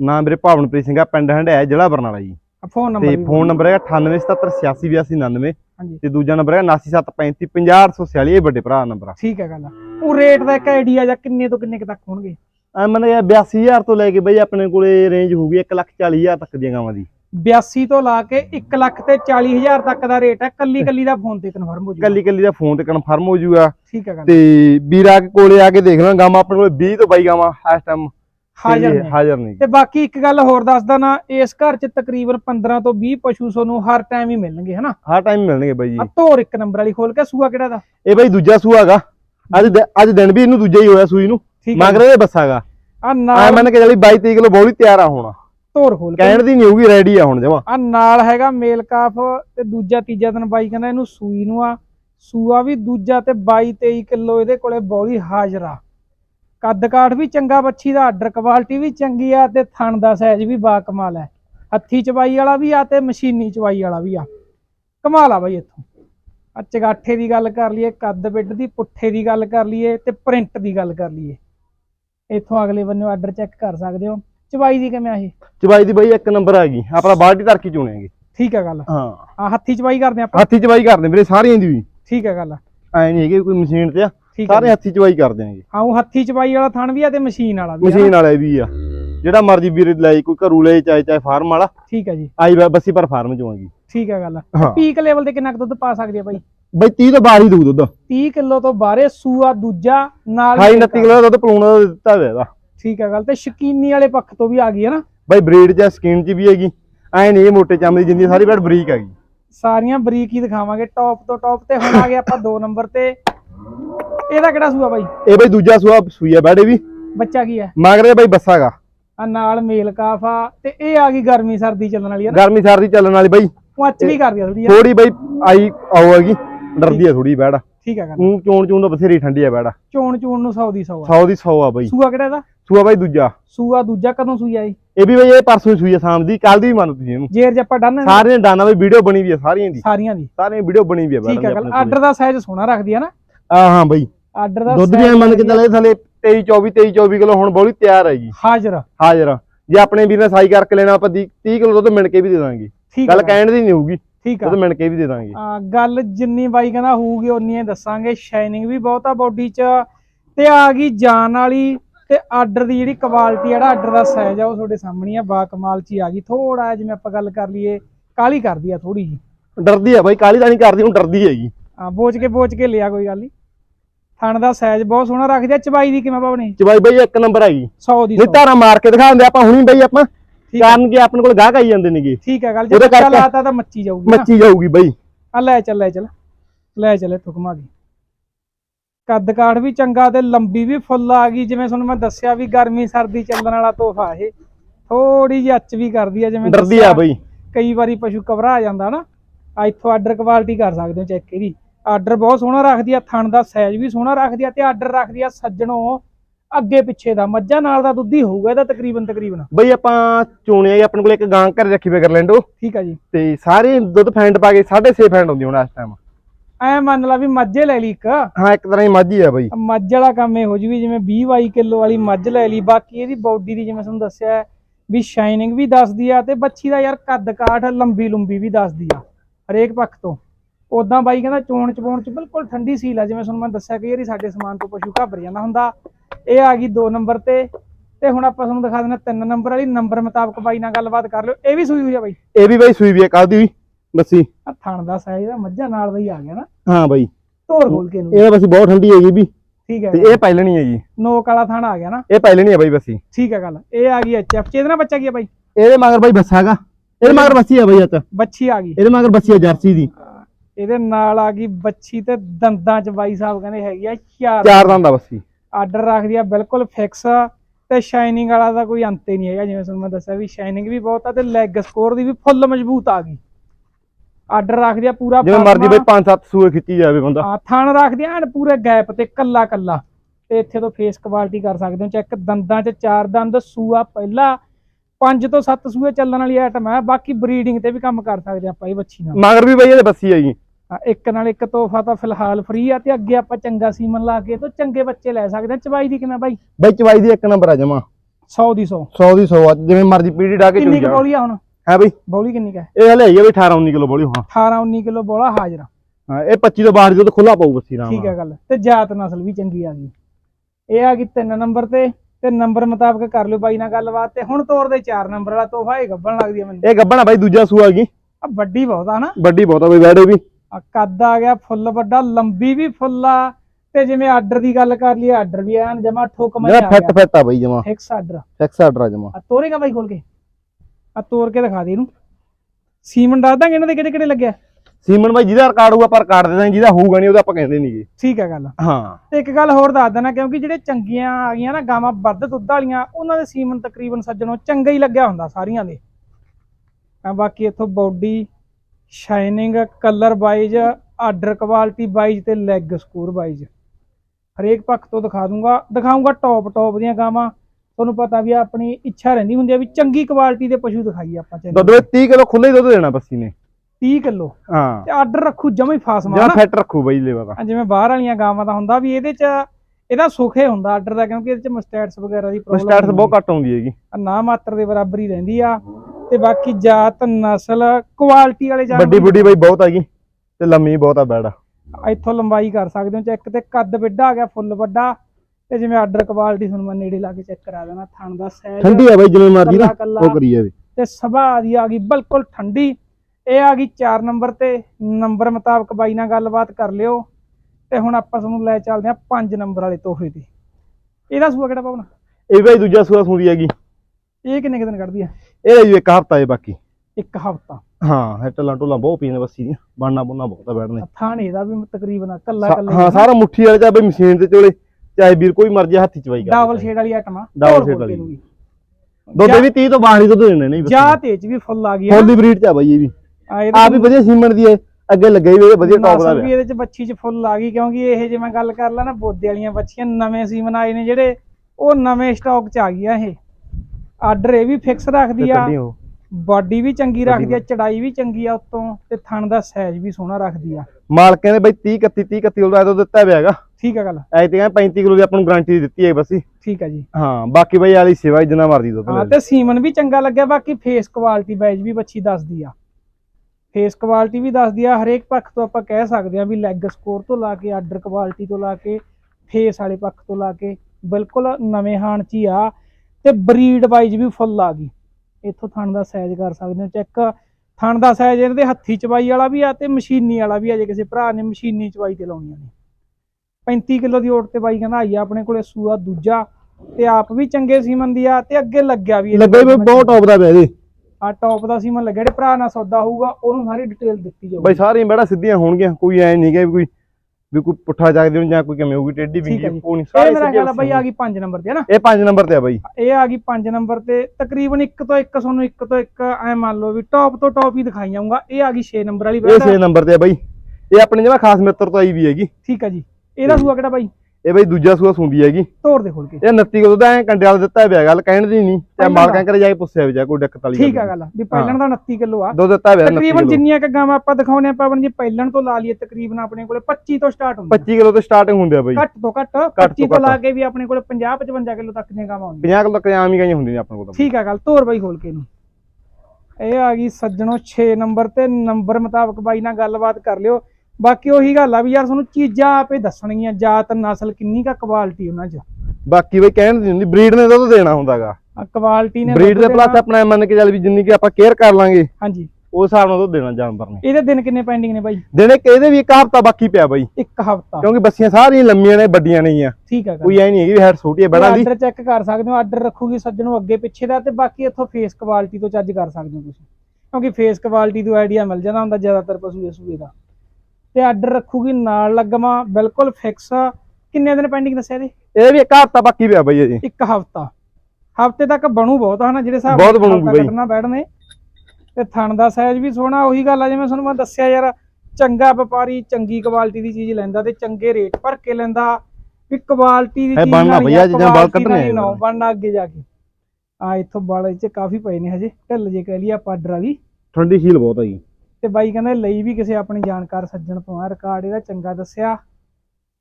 ਨਾਮ ਵੀਰੇ ਭਾਵਨਪ੍ਰੀਤ ਸਿੰਘ ਆ ਪਿੰਡ ਹੰਡਿਆ ਜ਼ਿਲ੍ਹਾ ਬਰਨਾਲਾ ਜੀ। ਫੋਨ ਨੰਬਰ ਤੇ ਫੋਨ ਨੰਬਰ ਹੈਗਾ 9877888299 ਹਾਂਜੀ। ਤੇ ਦੂਜਾ ਨੰਬਰ ਹੈਗਾ 9735500846 ਇਹ ਵੱਡੇ ਭਰਾ ਨੰਬਰ ਆ। ਠੀਕ ਹੈ ਗੱਲ ਉਹ ਰੇਟ ਦਾ ਇੱਕ ਆਈਡੀਆ ਜਾਂ ਕਿੰਨੇ ਤੋਂ ਕਿੰਨੇ ਤੱਕ ਹੋਣਗੇ? ਮਨ 82000 ਤੋਂ ਲੈ ਕੇ ਬਈ ਆਪਣੇ ਕੋਲੇ ਰੇਂਜ ਹੋਊਗੀ 140000 ਤੱਕ ਦੀਆਂ ਗਾਵਾਂ ਦੀ। 82 ਤੋਂ ਲਾ ਕੇ 1 ਲੱਖ ਤੇ 40 ਹਜ਼ਾਰ ਤੱਕ ਦਾ ਰੇਟ ਹੈ ਕੱਲੀ ਕੱਲੀ ਦਾ ਫੋਨ ਤੇ ਕਨਫਰਮ ਹੋ ਜੂਗਾ। ਕੱਲੀ ਕੱਲੀ ਦਾ ਫੋਨ ਤੇ ਕਨਫਰਮ ਹੋ ਜਾਊਗਾ ਠੀਕ ਹੈ ਗੱਲ ਤੇ ਵੀਰ ਕੋਲੇ ਆ ਕੇ ਦੇਖ ਲੈਣਾ ਗਾਵਾਂ ਆਪਣੇ ਕੋਲੇ 20 ਤੋਂ 22 ਗਾਵਾਂ ਇਸ ਟਾਈਮ ਹਾਜ਼ਰ ਨੇ ਹਾਜ਼ਰ ਨਹੀਂ। ਤੇ ਬਾਕੀ ਇੱਕ ਗੱਲ ਹੋਰ ਦੱਸਦਾ ਨਾ ਇਸ ਘਰ 'ਚ ਤਕਰੀਬਨ 15 ਤੋਂ 20 ਪਸ਼ੂ ਤੁਹਾਨੂੰ ਹਰ ਟਾਈਮ ਹੀ ਮਿਲਣਗੇ ਹਨਾ? ਹਰ ਟਾਈਮ ਮਿਲਣਗੇ ਬਾਈ ਜੀ। ਆ ਧੋਰ ਇੱਕ ਨੰਬਰ ਵਾਲੀ ਖੋਲ ਕੇ ਸੂਆ ਕਿਹੜਾ ਦਾ? ਇਹ ਬਾਈ ਦੂਜਾ ਸੂਆ ਹੈਗਾ। ਅੱਜ ਅੱਜ ਦਿਨ ਵੀ ਇਹਨੂੰ ਦੂਜਾ ਹੀ ਹੋਇਆ ਸੂਈ ਨੂੰ। ਮਗਰ ਬੱਸਾਗਾ ਆ ਨਾਲ ਮੰਨ ਕੇ ਚੱਲੀ 22 23 ਕਿਲੋ ਬੋਲੀ ਤਿਆਰ ਆ ਹੁਣ। ਧੋਰ ਖੋਲ ਕੇ। ਕਹਿਣ ਦੀ ਨਹੀਂ ਹੋਊਗੀ ਰੈਡੀ ਆ ਹੁਣ ਜਮਾ। ਆ ਨਾਲ ਹੈਗਾ ਮੇਲ ਕਾਫ ਤੇ ਦੂਜਾ ਤੀਜਾ ਦਿਨ ਬਾਈ ਕਹਿੰਦਾ ਇਹਨੂੰ ਸੂਈ ਨੂੰ ਆ। ਸੂਆ ਵੀ ਦੂਜਾ ਤੇ 22 23 ਕਿਲੋ ਇਹਦੇ ਕੋਲੇ ਬੌਲੀ ਹਾਜ਼ਰ ਆ। ਕੱਦ ਕਾਠ ਵੀ ਚੰਗਾ ਬੱਚੀ ਦਾ ਆਰਡਰ ਕੁਆਲਿਟੀ ਵੀ ਚੰਗੀ ਆ ਤੇ ਥਣ ਦਾ ਸਾਈਜ਼ ਵੀ ਬਾ ਕਮਾਲ ਹੈ। ਹੱਥੀ ਚਵਾਈ ਵਾਲਾ ਵੀ ਆ ਤੇ ਮਸ਼ੀਨੀ ਚਵਾਈ ਵਾਲਾ ਵੀ ਆ। ਕਮਾਲ ਆ ਬਾਈ ਇੱਥੋਂ। ਆ ਚਗਾਠੇ ਦੀ ਗੱਲ ਕਰ ਲਈਏ ਕੱਦ ਬਿੱਡ ਦੀ ਪੁੱਠੇ ਦੀ ਗੱਲ ਕਰ ਲਈਏ ਤੇ ਪ੍ਰਿੰਟ ਦੀ ਗੱਲ ਕਰ ਲਈਏ। ਇੱਥੋਂ ਅਗਲੇ ਬੰਨੇ ਆਰਡਰ ਚੈੱਕ ਕਰ ਸਕਦੇ ਹੋ। ਚਵਾਈ ਦੀ ਕਿਵੇਂ ਆ ਇਹ? ਚਵਾਈ ਦੀ ਬਈ ਇੱਕ ਨੰਬਰ ਆ ਗਈ। ਆਪਣਾ ਬਾਲਟੀ ਧਰ ਕੇ ਚੁਣੇਗੇ ਠੀਕ ਹੈ ਗੱਲ। ਹਾਂ। ਆ ਹੱਥੀ ਚਵਾਈ ਕਰਦੇ ਆਪਾਂ। ਹੱਥੀ ਚਵਾਈ ਕਰਦੇ ਵੀਰੇ ਸਾਰੀਆਂ ਦੀ ਵੀ। ਠੀਕ ਹੈ ਗੱਲ। ਐ ਨਹੀਂ ਹੈਗੇ ਕੋਈ ਮਸ਼ੀਨ ਤੇ ਆ। ਠੀਕ ਹੈ ਸਾਰੇ ਹੱਥੀ ਚਵਾਈ ਕਰ ਦੇਣਗੇ ਹਾਂ ਉਹ ਹੱਥੀ ਚਵਾਈ ਵਾਲਾ ਥਣ ਵੀ ਆ ਤੇ ਮਸ਼ੀਨ ਵਾਲਾ ਵੀ ਆ ਮਸ਼ੀਨ ਵਾਲੇ ਵੀ ਆ। ਜਿਹੜਾ ਮਰਜ਼ੀ ਵੀਰੇ ਲੈ ਕੋਈ ਘਰੂ ਲੈ ਚਾਹੇ ਚਾਹੇ ਫਾਰਮ ਵਾਲਾ। ਠੀਕ ਹੈ ਜੀ। ਆਈ ਬ- ਬੱਸੀ ਪਰ ਫਾਰਮ ਚ ਆਵਾਂਗੀ ਠੀਕ ਹੈ ਗੱਲ। ਹਾਂ। ਪੀਕ ਲੈਵਲ ਤੇ ਕਿੰਨਾ ਕੁ ਦੁੱਧ ਪਾ ਸਕਦੇ ਆ ਬਾਈ? ਬਈ 30 ਤੋਂ ਬਾਹਰ ਹੀ ਦੂ ਦੁੱਧ। 30 ਕਿਲੋ ਤੋਂ ਬਾਹਰੇ ਸੂਆ ਦੂਜਾ ਨਾਲ 28 29 ਕਿਲੋ ਦਾ ਦੁੱਧ ਪਲੂਣਾ ਦਾ ਦਿੱਤਾ ਹੋਇਆ ਇਹਦਾ ਠੀਕ ਹੈ ਗੱਲ ਤੇ ਸ਼ਕੀਨੀ ਵਾਲੇ ਪੱਖ ਤੋਂ ਵੀ ਆ ਗਈ ਹੈ ਨਾ। ਬਈ ਬਰੀਡ ਜਾਂ ਸਕਿਨ ਚ ਵੀ ਹੈਗੀ। ਐ ਨਹੀਂ ਇਹ ਮੋਟੇ ਚਮੜੀ ਜਿੰਦੀ ਸਾਰੀ ਬੈਡ ਬਰੀਕ ਹੈਗੀ। ਸਾਰੀਆਂ ਬਰੀਕ ਹੀ ਦਿਖਾਵਾਂਗੇ। ਟੌਪ ਤੋਂ ਟੌਪ ਤੇ ਹੁਣ ਆ ਗਏ ਆਪਾਂ 2 ਨੰਬਰ ਤੇ। ਇਹਦਾ ਕਿਹੜਾ ਸੂਆ ਬਾਈ? ਇਹ ਬਈ ਦੂਜਾ ਸੂਆ ਸੂਈ ਆ ਬੈੜੇ ਵੀ। ਬੱਚਾ ਕੀ ਹੈ ਮਗਰੇ ਬਈ ਬੱਸਾਗਾ। ਆ ਨਾਲ ਮੇਲ ਕਾਫਾ ਤੇ ਇਹ ਆ ਗਈ ਗਰਮੀ ਸਰਦੀ ਚੱਲਣ ਵਾਲੀ ਹੈ ਨਾ। ਗਰਮੀ ਸਰਦੀ ਚੱਲਣ ਵਾਲੀ ਬਈ। ਉਹ ਅੱਚ ਵੀ ਕਰਦੀ ਆ ਥੋੜੀ ਥੋੜੀ ਬਈ ਆਈ ਆਉ ਹੈਗੀ ਡਰਦੀ ਆ ਥੋੜੀ ਬੈੜ। ਠੀਕ ਹੈ ਗੱਲ। ਤੂੰ ਚੋਣ ਚੋਣ ਦਾ ਬਥੇਰੀ ਠੰਡੀ ਆ ਬੈੜ। ਚੋਣ ਚੋਣ ਨੂੰ 100 ਦੀ 100 ਆ। 100 ਦੀ 100 ਆ ਬਈ। ਸੂਆ ਕਿਹੜਾ ਇਹਦਾ? ਸੂਆ ਬਈ ਦੂਜਾ। ਸੂਆ ਦੂਜਾ ਕਦੋਂ ਸੂਈ ਆਈ? ਇਹ ਵੀ ਬਈ ਇਹ ਪਰਸੋਂ ਸੂਈ ਆ ਸ਼ਾਮ ਦੀ। ਕੱਲ ਦੀ ਵੀ ਮੰਨ ਤੁਸੀਂ ਇਹਨੂੰ। ਜੇਰ ਜੱਪਾ ਡਨ ਸਾਰਿਆਂ ਨੇ ਡਾਨਾ ਬਈ ਵੀਡੀਓ ਬਣੀ ਵੀ ਆ ਸਾਰੀਆਂ ਦੀ। ਸਾਰੀਆਂ ਦੀ। ਸਾਰੀਆਂ ਵੀਡੀਓ ਬਣੀ ਵੀ ਆ ਠੀਕ ਹੈ ਗੱਲ। ਆਰਡਰ ਦਾ ਸਾਈਜ਼ ਸੋਹਣਾ ਰੱਖਦੀ ਆ ਨਾ। ਆ ਹਾਂ ਬਈ। ਆਰਡਰ ਦਾ ਦੁੱਧ ਵੀ ਐਂ ਮੰਨ ਕੇ ਚੱਲੇ ਥਲੇ 23 24 23 24 ਕਿਲੋ ਹੁਣ ਬੋਲੀ ਤਿਆਰ ਹੈਗੀ ਹਾਜ਼ਰ ਹਾਜ਼ਰ। ਜੇ ਆਪਣੇ ਵੀਰ ਨੇ ਸਾਈ ਕਰਕੇ ਲੈਣਾ ਆਪਾਂ 30 ਕਿਲੋ ਦੁੱਧ ਮਿਣ ਕੇ ਵੀ ਦੇ ਦਾਂਗੇ। ਗੱਲ ਹੈ ਕਹਿਣ ਦੀ ਨਹੀਂ ਹੋਊਗੀ। ਠੀਕ ਆ। ਦੁੱਧ ਮਿਣ ਕੇ ਵੀ ਦੇ ਦਾਂਗੇ। ਆ, ਗੱਲ ਜਿੰਨੀ ਬਾਈ ਕਹਿੰਦਾ ਹੋਊਗੀ ਉਨੀ ਹੀ ਦੱਸਾਂਗੇ। ਸ਼ਾਈਨਿੰਗ ਵੀ ਬਹੁਤ ਆ ਬੋਡੀ 'ਚ। ਤੇ ਆ ਗਈ ਜਾਨ ਵਾਲੀ ਤੇ ਆਰਡਰ ਦੀ ਜਿਹੜੀ ਕੁਆਲਿਟੀ ਜਿਹੜਾ ਆਰਡਰ ਦਾ ਸਾਈਜ਼ ਆ ਉਹ ਤੁਹਾਡੇ ਸਾਹਮਣੇ ਆ। ਬਾ ਕਮਾਲ 'ਚ ਹੀ ਆ ਗਈ। ਥੋੜਾ ਜਿਵੇਂ ਆਪਾਂ ਗੱਲ ਕਰ ਲਈਏ ਕਾਲੀ ਕਰਦੀ ਆ ਥੋੜੀ ਜੀ ਡਰਦੀ ਆ ਬਈ ਕਾਲੀ ਤਾਂ ਨਹੀਂ ਕਰਦੀ ਹੁਣ ਡਰਦੀ ਹੈਗੀ। ਆ ਬੋਚ ਕੇ ਬੋਚ ਕੇ ਲਿਆ ਕੋਈ ਗੱਲ ਨਹੀਂ ਥਣ ਦਾ ਸਾਈਜ਼ ਬਹੁਤ ਸੋਹਣਾ ਰੱਖਦੀ ਆ ਚਬਾਈ ਦੀ ਕਿਵੇਂ ਭਾਵਨੇ ਚਵਾਈ ਬਈ ਇੱਕ ਨੰਬਰ ਹੈਗੀ 100 ਦੀ ਨਹੀਂ 100 ਧਾਰਾ ਮਾਰ ਕੇ ਦਿਖਾਉਂਦੇ ਆਪਾਂ ਹੁਣੀ ਬਈ ਆਪਾਂ। ਕਾਰਨ ਕਿ ਆਪਣੇ ਕੋਲ ਗਾਹਕ ਆਈ ਜਾਂਦੇ ਨੇਗੇ। ਠੀਕ ਹੈ ਗੱਲ ਜੇ ਬੱਚਾ ਲਾਤਾ ਤਾਂ ਮੱਚੀ ਜਾਊਗੀ ਮੱਚੀ ਜਾਊਗੀ ਬਈ। ਆ ਲੈ ਚੱਲ ਲੈ ਚੱਲ। ਲੈ ਚੱਲ ਘੁਮਾ ਕੇ। ਕੱਦ ਕਾਠ ਵੀ ਚੰਗਾ ਤੇ ਲੰਬੀ ਵੀ ਫੁੱਲ ਆ ਗਈ ਜਿਵੇਂ ਤੁਹਾਨੂੰ ਮੈਂ ਦੱਸਿਆ ਵੀ ਗਰਮੀ ਸਰਦੀ ਚੱਲਣ ਵਾਲਾ ਤੋਹਫਾ ਇਹ। ਥੋੜੀ ਜਿਹੀ ਅੱਚ ਵੀ ਕਰਦੀ ਆ ਜਿਵੇਂ ਡਰਦੀ ਆ ਬਈ। ਕਈ ਵਾਰੀ ਪਸ਼ੂ ਘਬਰਾ ਜਾਂਦਾ ਨਾ। ਆ ਇੱਥੋਂ ਆਰਡਰ ਕੁਆਲਿਟੀ ਕਰ ਸਕਦੇ ਹੋ ਚੈੱਕ ਇਹਦੀ। ਆਰਡਰ ਬਹੁਤ ਸੋਹਣਾ ਰੱਖਦੀ ਆ ਥਣ ਦਾ ਸਾਈਜ਼ ਵੀ ਸੋਹਣਾ ਰੱਖਦੀ ਆ ਤੇ ਆਰਡਰ ਰੱਖਦੀ ਆ ਸੱਜਣੋ ਅੱਗੇ ਪਿੱਛੇ ਦਾ ਮੱਝਾਂ ਨਾਲ ਦਾ ਦੁੱਧ ਹੀ ਹੋਊਗਾ ਇਹਦਾ ਤਕਰੀਬਨ ਤਕਰੀਬਨ। ਬਈ ਆਪਾਂ ਚੋਣੇ ਆ ਆਪਣੇ ਕੋਲ ਇੱਕ ਗਾਂ ਘਰੇ ਰੱਖੀ ਵੇ ਗਰਲੈਂਡੋ ਠੀਕ ਆ ਜੀ। ਤੇ ਸਾਰੇ ਦੁੱਧ ਫੈਂਟ ਪਾ ਕੇ 6.5 ਫੈਂਟ ਹੁੰਦੀ ਹੁਣ ਇਸ ਟਾਈਮ ਐ ਮੰਨ ਲਾ ਵੀ ਮੱਝੇ ਲੈ ਲਈ ਇੱਕ। ਹਾਂ ਇੱਕ ਤਰ੍ਹਾਂ ਦੀ ਮਾਝੀ ਆ ਬਈ। ਮੱਝ ਵਾਲਾ ਕੰਮ ਇਹੋ ਜਿਹੀ ਵੀ ਜਿਵੇਂ 20 22 ਕਿਲੋ ਵਾਲੀ ਮੱਝ ਲੈ ਲਈ ਬਾਕੀ ਇਹਦੀ ਬਾਡੀ ਦੀ ਜਿਵੇਂ ਤੁਹਾਨੂੰ ਦੱਸਿਆ ਹੈ, ਵੀ ਸ਼ਾਈਨਿੰਗ ਵੀ ਦੱਸਦੀ ਆ ਤੇ ਬੱਚੀ ਦਾ ਯਾਰ ਕੱਦ ਕਾਠ ਲੰਬੀ ਲੰਬੀ ਵੀ ਦੱਸਦੀ ਆ ਹਰੇਕ ਪੱਖ ਤੋਂ। ਉਦਾਂ ਬਾਈ ਕਹਿੰਦਾ ਚੋਣ ਚਪੋਣ ਚ ਬਿਲਕੁਲ ਠੰਡੀ ਸੀਲ ਆ। ਜਿਵੇਂ ਤੁਹਾਨੂੰ ਮੈਂ ਦੱਸਿਆ ਕਿ ਯਾਰੀ ਸਾਡੇ ਸਮਾਨ ਤੋਂ ਪਸ਼ੂ ਘਬਰ ਜਾਂਦਾ ਹੁੰਦਾ। ਇਹ ਆ ਗਈ 2 ਨੰਬਰ ਤੇ। ਤੇ ਹੁਣ ਆਪਾਂ ਤੁਹਾਨੂੰ ਦਿਖਾ ਦਿੰਦੇ 3 ਨੰਬਰ ਵਾਲੀ। ਨੰਬਰ ਮੁਤਾਬਕ ਬਾਈ ਨਾਲ ਗੱਲਬਾਤ ਕਰ ਲਿਓ। ਇਹ ਵੀ ਸੂਈ ਹੋਈ ਆ ਬਾਈ? ਇਹ ਵੀ ਬਈ ਸੂਈ ਵੀ ਆ ਕੱਲ ਦੀ ਵੀ ਬੱਸੀ। ਆ ਥਣ ਦਾ ਸਾਈਜ਼ ਦਾ ਮੱਝਾਂ ਨਾਲ ਦਾ ਹੀ ਆ ਗਿਆ ਨਾ। ਹਾਂ ਬਈ। ਧੋਰ ਖੋਲ ਕੇ ਨੂੰ ਇਹ ਬੱਸੀ ਬਹੁਤ ਠੰਡੀ ਹੈਗੀ ਵੀ ਠੀਕ ਹੈ ਤੇ ਇਹ ਪਹਿਲਣੀ ਹੈ ਜੀ। ਨੋਕ ਵਾਲਾ ਥਾਣਾ ਆ ਗਿਆ ਨਾ। ਇਹ ਪਹਿਲਣੀ ਹੈ ਬਾਈ ਬੱਸੀ। ਠੀਕ ਹੈ ਗੱਲ। ਇਹ ਆ ਗਈ ਐਚਐਫ ਚ ਇਹਦੇ ਨਾਲ ਬੱਚਾ ਕੀ ਆ ਬਾਈ? ਇਹਦੇ ਮਗਰ ਬਾਈ ਬੱਸਾ ਹੈਗਾ। ਇਹਦੇ ਮਗਰ ਬੱਸੀ ਹੈ ਬਾਈ ਅੱਤ ਬੱਚੀ ਆ ਗਈ। ਇਹਦੇ ਮਗਰ ਬੱਸੀ ਹੈ ਜਰਸੀ ਦੀ। ਇਹਦੇ ਨਾਲ ਆ ਗਈ ਬੱਚੀ ਤੇ ਦੰਦਾਂ ਚ ਬਾਈ ਸਾਹਿਬ ਕਹਿੰਦੇ ਹੈਗੀ ਆ ਚਾਰ ਚਾਰ ਦੰਦ। ਦਾ ਬੱਸੀ। ਆਰਡਰ ਰੱਖਦੀ ਆ ਬਿਲਕੁਲ ਫਿਕਸ ਤੇ ਸ਼ਾਈਨਿੰਗ ਵਾਲਾ ਦਾ ਕੋਈ ਅੰਤ ਹੀ ਨਹੀਂ ਹੈਗਾ ਜਿਵੇਂ ਤੁਹਾਨੂੰ ਮੈਂ ਦੱਸਿਆ ਵੀ ਸ਼ਾਈਨਿੰਗ ਵੀ ਬਹੁਤ ਆ ਤੇ ਲੈਗ ਸਕੋਰ ਦੀ ਵੀ ਫੁੱਲ ਮਜ਼ਬੂਤ ਆ ਗਈ। ਆਰਡਰ ਰੱਖਦੀ ਆ ਪੂਰਾ ਜਿਵੇਂ ਮਰਜ਼ੀ। ਬਾਈ ਪੰਜ ਸੱਤ ਸੂਏ ਖਿੱਚੀ ਜਾਵੇ ਬੰਦਾ। ਹਾਂ ਥਣ ਰੱਖਦੇ ਆ ਐਨ ਪੂਰੇ ਗੈਪ ਤੇ ਕੱਲਾ ਕੱਲਾ ਤੇ ਇੱਥੇ ਤੋਂ ਫੇਸ ਕੁਆਲਿਟੀ ਕਰ ਸਕਦੇ ਹੋ ਚੈੱਕ ਦੰਦਾਂ 'ਚ ਚਾਰ ਦੰਦ ਸੂਆ ਪਹਿਲਾ। ਪੰਜ ਤੋਂ ਸੱਤ ਸੂਏ ਚੱਲਣ ਵਾਲੀ ਆਈਟਮ ਹੈ ਬਾਕੀ ਬਰੀਡਿੰਗ ਤੇ ਵੀ ਕੰਮ ਕਰ ਸਕਦੇ ਆਪਾਂ ਇਹ ਬੱਚੀ ਨਾਲ। ਮਗਰ ਵੀ ਬਾਈ ਇਹਦੇ ਬੱਸੀ ਹਾਂ, ਇੱਕ ਨਾਲ ਇੱਕ ਤੋਹਫਾ ਤਾਂ ਫਿਲਹਾਲ ਫ੍ਰੀ ਆ ਤੇ ਅੱਗੇ ਆਪਾਂ ਚੰਗਾ ਸੀਮਨ ਲਾ ਕੇ ਤੋਂ ਚੰਗੇ ਬੱਚੇ ਲੈ ਸਕਦੇ ਆ। ਚਵਾਈ ਦੀ ਕਿਵੇਂ ਬਾਈ? ਬਾਈ ਚਵਾਈ ਦੀ ਇੱਕ ਨੰਬਰ ਆ ਜਮਾ। 100 ਦੀ 100 100 ਦੀ 100 ਆ ਜਿਵੇਂ ਮਰਜ਼ੀ ਪੀੜੀ ਡਾ ਕੇ ਚੁੱਕ ਬੋਲੀ ਆ ਹੁਣ? ਹੈ ਬਾਈ? ਬੋਲੀ ਕਿੰਨੀ ਕੁ ਇਹ ਹਲੇ ਹੈਗੀ ਆ ਬਾਈ 18 19 ਕਿਲੋ ਬੋਲੀ ਹਾਂ 18 19 ਕਿਲੋ ਬੋਲਾ ਹਾਜ਼ਰ ਹਾਂ ਇਹ 25 ਤੋਂ ਬਾਹਰ ਜਦੋਂ ਖੁੱਲਾ ਪਊ ਬੱਸੀ ਰਾਮ ਠੀਕ ਹੈ ਗੱਲ। ਤੇ ਜਾਤ ਨਸਲ ਵੀ ਚੰਗੀ ਆ ਗਈ। ਇਹ ਆ ਗਈ ਤਿੰਨ ਨੰਬਰ ਤੇ ਤੇ ਨੰਬਰ ਮੁਤਾਬਕ ਕਰ ਲਿਓ ਬਾਈ ਨਾਲ ਗੱਲਬਾਤ ਤੇ। ਹੁਣ ਤੋਰ ਦੇ 4 ਨੰਬਰ ਵਾਲਾ ਤੋਹਫਾ ਇਹ ਗੱਬਣ ਲੱਗਦੀ ਆ ਮੈਨੂੰ। ਇਹ ਗੱਬਣਾ ਬਾਈ ਦੂਜਾ ਸੂਆ ਹੈਗੀ ਆ ਵੱਡੀ ਬਹੁਤ ਆ ਨਾ ਵੱਡੀ ਬਹੁਤ ਆ ਬਾਈ ਵੈੜੇ ਵੀ। ਆ ਕੱਦ ਆ ਗਿਆ ਫੁੱਲ ਵੱਡਾ ਲੰਬੀ ਵੀ ਫੁੱਲ ਆ। ਤੇ ਜਿਵੇਂ ਆਰਡਰ ਦੀ ਗੱਲ ਕਰ ਲਈਏ ਆਰਡਰ ਵੀ ਐਨ ਜਮਾ ਠੋਕ ਮੈਂ ਜਿਹੜਾ ਆ ਫਿੱਟ ਗਿਆ। ਫਿੱਟ ਆ ਬਾਈ ਜਮਾ। Fix order. ਫਿਕਸ ਆਰਡਰ ਆ ਜਮਾ। ਆ ਤੋਰੇਗਾ ਬਾਈ ਖੋਲ ਕੇ। ਆ ਤੋਰ ਕੇ ਦਿਖਾ ਦੇ ਇਹਨੂੰ। ਸੀਮਨ ਦੱਸ ਦਾਂਗੇ ਇਹਨਾਂ ਦੇ ਕਿਹੜੇ ਕਿਹੜੇ ਲੱਗਿਆ ਸੀਮਨ ਬਾਈ ਜਿਹਦਾ ਰਿਕਾਰਡ ਹੋਊਗਾ ਪਰ ਕਾਰਡ ਦੇ ਦਾਂਗੇ ਜਿਹਦਾ ਹੋਊਗਾ ਨਹੀਂ ਉਹਦਾ ਆਪਾਂ ਕਹਿੰਦੇ ਨਹੀਂਗੇ ਠੀਕ ਹੈ ਗੱਲ। ਹਾਂ। ਤੇ ਇੱਕ ਗੱਲ ਹੋਰ ਦੱਸ ਦੇਣਾ ਕਿਉਂਕਿ ਜਿਹੜੇ ਚੰਗੀਆਂ ਆ ਗਈਆਂ ਨਾ ਗਾਵਾਂ ਵੱਧ ਦੁੱਧ ਵਾਲੀਆਂ ਉਹਨਾਂ ਦੇ ਸੀਮਨ ਤਕਰੀਬਨ ਸੱਜਣੋਂ ਚੰਗਾ ਹੀ ਲੱਗਿਆ ਹੁੰਦਾ ਸਾਰੀਆਂ ਦੇ। ਆ ਬਾਕੀ ਇੱਥੋਂ body shining colour wise order quality wise ਤੇ ਲੈਗ ਸਕੋਰ ਵਾਈਜ਼ ਹਰੇਕ ਪੱਖ ਤੋਂ ਦਿਖਾ ਦੂੰਗਾ। ਦਿਖਾਉਂਗਾ ਟੌਪ ਟੌਪ ਦੀਆਂ ਗਾਵਾਂ। ਤੁਹਾਨੂੰ ਪਤਾ ਵੀ ਆਪਣੀ ਇੱਛਾ ਰਹਿੰਦੀ ਹੁੰਦੀ ਆ ਵੀ ਚੰਗੀ ਕੁਆਲਿਟੀ ਦੇ ਪਸ਼ੂ ਦਿਖਾਈਏ ਆਪਾਂ ਚੰਗੇ। ਦੁੱਧ ਵਿੱਚ 30 ਕਿਲੋ ਖੁੱਲੇ ਹੀ ਦੁੱਧ ਦੇਣਾ ਬੱਸੀ ਨੇ। 30 ਕਿਲੋ? ਹਾਂ। ਤੇ ਆਰਡਰ ਰੱਖੂ ਜਮਾ ਹੀ ਫਾਸਮਾ ਜਿਹੜਾ ਨਾ ਫਿੱਟ ਰੱਖੂ ਬਾਈ ਲੇਵਾ ਦਾ ਜਿਵੇਂ ਬਾਹਰ ਵਾਲੀਆਂ ਗਾਵਾਂ ਦਾ ਹੁੰਦਾ ਵੀ ਇਹਦੇ ਚ ਇਹਦਾ ਸੁਖੇ ਹੁੰਦਾ ਆਰਡਰ ਦਾ ਕਿਉਂਕਿ ਇਹਦੇ ਚ ਮਸਟੈਟਸ ਵਗੈਰਾ ਦੀ ਪ੍ਰੋਬਲਮ ਸਟੈਟਸ ਬਹੁਤ ਘੱਟ ਆਉਂਦੀ ਹੈਗੀ। ਨਾ ਮਾਤਰ ਦੇ ਬਰਾਬਰ ਹੀ ਰਹਿੰਦੀ ਆ। ਤੇ ਬਾਕੀ ਜਾਤ ਨਸਲ ਕੁਆਲਿਟੀ ਵਾਲੇ ਜਾਨਵਰ ਵੱਡੀ ਬੁੱਢੀ ਬਾਈ ਬਹੁਤ ਹੈਗੀ ਤੇ ਲੰਮੀ ਬਹੁਤ ਆ ਬੈੜ ਇੱਥੋਂ ਲੰਬਾਈ ਕਰ ਸਕਦੇ ਹੋ ਚੈੱਕ ਤੇ। ਕੱਦ ਵੱਡਾ ਆ ਗਿਆ ਫੁੱਲ ਵੱਡਾ। ਤੇ ਜਿਵੇਂ ਆਰਡਰ ਕੁਆਲਿਟੀ ਤੁਹਾਨੂੰ ਮੈਂ ਨੇੜੇ ਲਾ ਕੇ ਚੈੱਕ ਕਰਾ ਦੇਣਾ ਥਣ ਦਾ ਸਾਈਜ਼ ਠੰਡੀ ਆ ਬਾਈ ਜਿਵੇਂ ਮਰਜ਼ੀ ਨਾ। ਉਹ ਕਰੀ ਜਾਵੇ ਤੇ ਸੁਭਾਅ ਦੀ ਆ ਗਈ ਬਿਲਕੁਲ ਠੰਡੀ। ਇਹ ਆ ਗਈ 4 ਨੰਬਰ ਤੇ। ਨੰਬਰ ਮੁਤਾਬਕ ਬਾਈ ਨਾਲ ਗੱਲਬਾਤ ਕਰ ਲਿਓ। ਤੇ ਹੁਣ ਆਪਾਂ ਤੁਹਾਨੂੰ ਲੈ ਚੱਲਦੇ ਆ 5 ਨੰਬਰ ਵਾਲੇ ਤੋਹਫੇ ਤੇ। ਇਹਦਾ ਸੂਆ ਕਿਹੜਾ ਪਾਉਣਾ? ਇਹ ਬਾਈ ਦੂਜਾ ਸੂਆ ਸੁੰਦੀ ਹੈਗੀ। ਇਹ ਕਿੰਨੇ ਕੁ ਦਿਨ ਕੱਢਦੀ ਆ? ਇਹ ਜੀ ਇੱਕ ਹਫਤਾ ਹੈ ਬਾਕੀ। ਇੱਕ ਹਫਤਾ। ਹਾਂ ਇਹ ਟੱਲਾਂ ਟੁੱਲਾਂ ਬਹੁਤ ਪੀਣੇ ਬੱਸੀ ਦੀਆਂ। ਬਣਨਾ ਬੁਣਨਾ ਬਹੁਤ ਆ ਬੈਠਨੇ ਥਾਣ ਇਹਦਾ ਵੀ ਤਕਰੀਬਨ ਕੱਲਾ ਕੱਲਾ ਹਾਂ ਸਾਰਾ ਮੁੱਠੀ ਵਾਲੇ ਬਈ ਮਸ਼ੀਨ ਤੇ ਚੋਲੇ ਚਾਹੇ ਵੀਰ ਕੋਈ ਮਰਜ਼ੀ ਹੱਥੀ ਚਵਾਈ ਕਰ ਡਬਲ ਸ਼ੇਡ ਵਾਲੀ ਆਈਟਮ ਆ। Double ਹੋਰ shade ਹੋਰ ਵਾਲੀ। ਦੁੱਧ ਵੀ 30 ਤੋਂ ਬਾਹਰ ਹੀ ਦੁੱਧ ਦੇਣੇ ਨਹੀਂ ਜਾਂ ਤੇ ਚ ਵੀ ਫੁੱਲ ਆ ਗਈ ਫੁੱਲ ਦੀ ਬਰੀਡ ਚ ਆ ਬਾਈ ਇਹ ਵੀ। ਆ ਵੀ ਵਧੀਆ ਸੀਮਨ ਦੀ ਹੈ ਅੱਗੇ ਲੱਗੇ ਵੀ ਵਧੀਆ ਟੌਪ ਦਾ ਵੀ ਇਹਦੇ ਚ ਬੱਚੀ ਚ ਫੁੱਲ ਆ ਗਈ ਕਿਉਂਕਿ ਇਹ ਜੇ ਮੈਂ ਗੱਲ ਕਰ ਲਾਂ ਨਾ ਬੋਦੇ ਵਾਲੀਆਂ ਬੱਚੀਆਂ ਨਵੇਂ ਸੀਮਨ ਆਏ ਨੇ ਜਿਹੜੇ ਉਹ ਨਵੇਂ ਸਟਾਕ ਚ ਆ ਗਈਆਂ ਇਹ। ਆਰਡਰ ਇਹ ਵੀ ਫਿਕਸ ਰੱਖਦੀ ਆ। ਬਾਡੀ ਵੀ ਚੰਗੀ ਰੱਖਦੀ ਆ ਚੜਾਈ ਵੀ ਚੰਗੀ ਆ ਉਤੋਂ ਤੇ ਥਣ ਦਾ ਸਾਈਜ਼ ਵੀ ਸੋਹਣਾ ਰੱਖਦੀ ਆ। ਮਾਲਕ ਕਹਿੰਦੇ ਬਈ 30 31 30 31 ਉਹਦਾ ਦੁੱਧ ਦਿੱਤਾ ਹੈਗਾ। ਠੀਕ ਆ ਗੱਲ। ਐ ਤੇ ਕਹਿੰਦੇ 35 ਕਿਲੋ ਦੀ ਆਪਾਂ ਨੂੰ ਗਾਰੰਟੀ ਦਿੱਤੀ ਹੈ ਬਸ ਠੀਕ ਆ ਜੀ। ਹਾਂ ਬਾਕੀ ਬਈ ਵਾਲੀ ਸੇਵਾ ਜਿੰਨਾ ਮਰਜ਼ੀ ਦੁੱਧ ਹਾਂ ਤੇ ਸੀਮਨ ਵੀ ਚੰਗਾ ਲੱਗਿਆ ਬਾਕੀ ਫੇਸ ਕੁਆਲਿਟੀ ਵਾਈਜ਼ ਵੀ ਬੱਚੀ ਦੱਸਦੀ ਆ। ਫੇਸ ਕੁਆਲਿਟੀ ਵੀ ਦੱਸਦੀ ਆ ਹਰੇਕ ਪੱਖ ਤੋਂ ਆਪਾਂ ਕਹਿ ਸਕਦੇ ਆ ਵੀ ਲੈਗ ਸਕੋਰ ਤੋਂ ਲਾ ਕੇ ਆਰਡਰ ਕੁਆਲਿਟੀ ਤੋਂ ਲਾ ਕੇ ਫੇਸ ਵਾਲੇ ਪੱਖ ਤੋਂ ਲਾ ਕੇ ਬਿਲਕੁਲ ਨਵੇਂ ਹਾਣ ਚ ਹੀ ਆ। ਤੇ ਬਰੀਡ ਵਾਈਜ਼ ਵੀ ਫੁੱਲ ਆ ਗਈ। ਇੱਥੋਂ ਥਣ ਦਾ ਸਾਈਜ਼ ਕਰ ਸਕਦੇ ਹੋ ਚੈੱਕ ਥਣ ਦਾ ਸਾਈਜ਼ ਇਹਨਾਂ ਦੇ ਹੱਥੀ ਚਵਾਈ ਵਾਲਾ ਵੀ ਆ ਤੇ ਮਸ਼ੀਨੀ ਵਾਲਾ ਵੀ ਆ ਜੇ ਕਿਸੇ ਭਰਾ ਨੇ ਮਸ਼ੀਨੀ ਚਵਾਈ ਤੇ ਲਾਉਣੀਆਂ ਨੇ 35 ਕਿਲੋ ਦੀ ਓਟ ਤੇ ਬਾਈ ਕਹਿੰਦਾ ਆਈ ਆ ਆਪਣੇ ਕੋਲੇ ਸੂਆ ਦੂਜਾ ਤੇ ਆਪ ਵੀ ਚੰਗੇ ਸੀਮਨ ਦੀ ਆ ਤੇ ਅੱਗੇ ਲੱਗਿਆ ਵੀ ਇਹਦੇ ਲੱਗੇ ਬਈ ਬਹੁਤ ਟੌਪ ਦਾ ਪਿਆ ਇਹਦੇ। ਆ ਟੌਪ ਦਾ ਸੀਮਨ ਲੱਗਿਆ ਜਿਹੜੇ ਭਰਾ ਨਾਲ ਸੌਦਾ ਹੋਊਗਾ ਉਹਨੂੰ ਸਾਰੀ ਡਿਟੇਲ ਦਿੱਤੀ ਬਈ ਜਾਊਗੀ ਸਾਰੀਆਂ ਬੜਾ ਸਿੱਧੀਆਂ ਹੋਣਗੀਆਂ ਕੋਈ ਐ ਨਹੀਂ ਕਿ ਵੀ ਕੋਈ ਵੀ ਕੋਈ ਪੁੱਠਾ ਜਾਗਦੇ ਹੋਣ ਜਾਂ ਕੋਈ ਕਿਵੇਂ ਹੋਊਗੀ ਟੇਢੀ ਵੀ ਠੀਕ ਹੈ ਜੀ। ਉਹ ਨਹੀਂ ਇਹ ਸਾਰੇ ਮੇਰਾ ਖਿਆਲ ਆ ਬਾਈ ਆ ਗਈ 5 ਨੰਬਰ ਤੇ ਹੈ ਨਾ? ਇਹ 5 ਨੰਬਰ ਤੇ ਆ ਬਾਈ। ਇਹ ਆ ਗਈ 5 ਨੰਬਰ ਤੇ। ਤਕਰੀਬਨ ਇੱਕ ਤੋਂ ਇੱਕ ਤੁਹਾਨੂੰ ਇੱਕ ਤੋਂ ਇੱਕ ਐ ਮੰਨ ਲਓ ਵੀ ਟੌਪ ਤੋਂ ਟੌਪ ਹੀ ਦਿਖਾਈ ਜਾਊਗਾ। ਇਹ ਆ ਗਈ 6 ਨੰਬਰ ਵਾਲੀ ਇਹ 6 ਬੈਠ ਨੰਬਰ ਤੇ ਆ ਬਾਈ। ਇਹ ਆਪਣੇ ਜਿਵੇਂ ਖਾਸ ਮਿੱਤਰ ਤੋਂ ਆਈ ਵੀ ਹੈਗੀ। ਠੀਕ ਆ ਜੀ। ਇਹਦਾ ਸੂਆ ਕਿਹੜਾ ਬਾਈ? ਇਹ ਬਾਈ ਦੂਜਾ ਸੂਆ ਸੁੰਦੀ ਹੈਗੀ। ਤੋੜ ਦੇ ਖੋਲ ਕੇ। ਇਹ 29 ਕਿਲੋ ਦਾ ਐ ਕੰਡੇ ਵਾਲਾ ਦਿੱਤਾ ਪਿਆ ਗੱਲ ਕਹਿਣ ਦੀ ਨਹੀਂ। ਤੇ ਮਾਲਕਾਂ ਘਰੇ ਜਾ ਕੇ ਪੁੱਛਿਆ ਵੀ ਜਾ ਕੋਈ ਦਿੱਕਤ ਵਾਲੀ ਠੀਕ ਆ ਗੱਲ ਵੀ ਪਹਿਲਣ ਦਾ 29 ਕਿਲੋ ਆ। ਦੁੱਧ ਦਿੱਤਾ ਪਿਆ 29 ਤਕਰੀਬਨ ਜਿੰਨੀਆਂ ਕ ਗਾਵਾਂ ਆਪਾਂ ਦਿਖਾਉਣੇ ਆ ਪਵਨ ਜੀ ਪਹਿਲਣ ਤੋਂ ਲਾ ਲਈਏ ਤਕਰੀਬਨ ਆਪਣੇ ਕੋਲੇ 25 ਤੋਂ ਸਟਾਰਟ ਹੁੰਦਾ 25 ਕਿਲੋ ਤੋਂ ਸਟਾਰਟਿੰਗ ਹੁੰਦੇ ਆ ਬਾਈ। ਘੱਟ ਤੋਂ ਘੱਟ ਤੋਂ 25 ਤੋਂ ਲਾ। ਕੇ ਵੀ ਆਪਣੇ ਕੋਲੇ 50 55 ਕਿਲੋ ਤੱਕ ਦੀਆਂ ਗਾਵਾਂ ਹੁੰਦੀਆਂ। 50 ਕਿਲੋ ਤੱਕ ਆਮ ਹੀ ਗਾਈਆਂ ਹੁੰਦੀਆਂ ਨੇ ਆਪਣੇ ਕੋਲ ਤਾਂ। ਠੀਕ ਆ ਗੱਲ ਤੋਰ ਬਾਈ ਖੋਲ ਕੇ ਇਹਨੂੰ। ਇਹ ਆ ਗਈ ਸੱਜਣੋ 6 ਨੰਬਰ ਤੇ ਨੰਬਰ ਮੁਤਾਬਕ ਬਾਈ ਨਾਲ ਗੱਲਬਾਤ ਕਰ ਲਿਓ। ਬਾਕੀ ਉਹੀ ਗੱਲ ਆ ਵੀ ਯਾਰ ਤੁਹਾਨੂੰ ਚੀਜ਼ਾਂ ਆਪੇ ਦੱਸਣਗੀਆਂ ਜਾਤ ਨਸਲ ਕਿੰਨੀ ਕਾ ਕੁਆਲਿਟੀ ਉਹਨਾਂ 'ਚ। ਬਾਕੀ ਬਈ ਕਹਿਣ ਦੀ ਹੁੰਦੀ ਬਰੀਡ ਨੇ ਦੁੱਧ ਦੇਣਾ ਹੁੰਦਾਗਾ। ਆ ਕੁਆਲਿਟੀ ਨੇ ਬਰੀਡ ਦੇ ਪਲੱਸ। ਆਪਣਾ ਮੰਨ ਕੇ ਚੱਲ ਵੀ ਜਿੰਨੀ ਕਿ ਆਪਾਂ ਕੇਅਰ ਕਰ ਲਾਂਗੇ ਹਾਂਜੀ। ਉਸ ਹਿਸਾਬ ਨਾਲ ਦੁੱਧ ਦੇਣਾ ਜਾਨਵਰ ਨੇ। ਇਹਦੇ ਦਿਨ ਕਿੰਨੇ ਪੈਂਡਿੰਗ ਨੇ ਬਾਈ? ਦਿਨੇ ਇਹਦੇ ਵੀ ਇੱਕ ਹਫਤਾ ਬਾਕੀ ਪਿਆ ਬਾਈ। ਇੱਕ ਹਫਤਾ। ਕਿਉਂਕਿ ਬੱਸੀਆਂ ਸਾਰੀਆਂ ਲੰਮੀਆਂ ਨੇ ਵੱਡੀਆਂ ਨਹੀਂ ਆ ਠੀਕ ਹੈ ਕੋਈ ਐ ਨਹੀਂ ਹੈਗੀ ਵੀ ਹੈਡ ਛੋਟੀ ਹੈ ਬੜਾ ਦੀ ਆਰਡਰ ਚੈੱਕ ਕਰ ਸਕਦੇ ਹੋ ਆਰਡਰ ਰੱਖੂਗੀ ਸੱਜਣੋਂ ਅੱਗੇ ਪਿੱਛੇ ਦਾ ਤੇ ਬਾਕੀ ਇੱਥੋਂ ਫੇਸ ਕੁਆਲਿਟੀ ਤੋਂ ਚੱਜ ਕਰ ਸਕਦੇ ਹੋ ਤੁਸੀਂ। ਕਿਉਂਕਿ ਫੇਸ ਕੁਆਲਿਟੀ ਤੋਂ ਆਈਡੀਆ ਮਿਲ ਜਾਂਦਾ ਹੁੰਦਾ ਜ਼ਿਆਦਾਤਰ ਪਸ਼ੂ ਦੇ ਸੂਏ ਦਾ। ਤੇ ਆਰਡਰ ਰੱਖੂਗੀ ਨਾਲ ਲੱਗਮਾ ਬਿਲਕੁਲ ਫਿਕਸ ਕਿੰਨੇ ਦਿਨ ਪੈਂਡਿੰਗ ਦੱਸਿਆ ਇਹਦੇ? ਇਹ ਵੀ ਇੱਕ ਹਫਤਾ ਬਾਕੀ ਪਿਆ ਬਾਈ ਅਜੇ। ਇੱਕ ਹਫਤਾ। ਹਫ਼ਤੇ ਤੱਕ ਬਣੂ ਬਹੁਤ ਹਨਾ ਜਿਹੜੇ ਹਿਸਾਬ ਬਹੁਤ ਬਣੂਗੀ ਬਾਈ। ਕੱਢਣਾ ਬੈਠਨੇ ਤੇ ਥਣ ਦਾ ਸਾਈਜ਼ ਵੀ ਸੋਹਣਾ ਉਹੀ ਗੱਲ ਆ ਜਿਵੇਂ ਤੁਹਾਨੂੰ ਮੈਂ ਦੱਸਿਆ ਯਾਰ ਚੰਗਾ ਵਪਾਰੀ ਚੰਗੀ ਕੁਆਲਿਟੀ ਦੀ ਚੀਜ਼ ਲੈਂਦਾ ਤੇ ਚੰਗੇ ਰੇਟ ਭਰ ਕੇ ਲੈਂਦਾ ਵੀ ਕੁਆਲਿਟੀ ਦੀ ਚੀਜ਼ ਬਣਨਾ ਭਈਆ ਜਿੱਦਾਂ ਵਾਲ quality ਕੱਢਣੇ ਨਾਲ ਹੀ ਆ। ਨਾ ਬਣਨਾ ਅੱਗੇ ਜਾ ਕੇ। ਆ ਇੱਥੋਂ ਵਾਲ ਇਹ ਚ ਕਾਫੀ ਪਏ ਨੇ ਹਜੇ ਢਿੱਲ ਜੇ ਕਹਿ ਲਈ ਆਪਾਂ ਆਰਡਰ ਵਾਲੀ। ਠੰਡੀ ਖੀਲ ਬਹੁਤ ਆ ਜੀ। ਤੇ ਬਾਈ ਕਹਿੰਦਾ ਲਈ ਵੀ ਕਿਸੇ ਆਪਣੀ ਜਾਣਕਾਰ ਸੱਜਣ ਤੋਂ ਆ ਰਿਕਾਰਡ ਇਹਦਾ ਚੰਗਾ ਦੱਸਿਆ।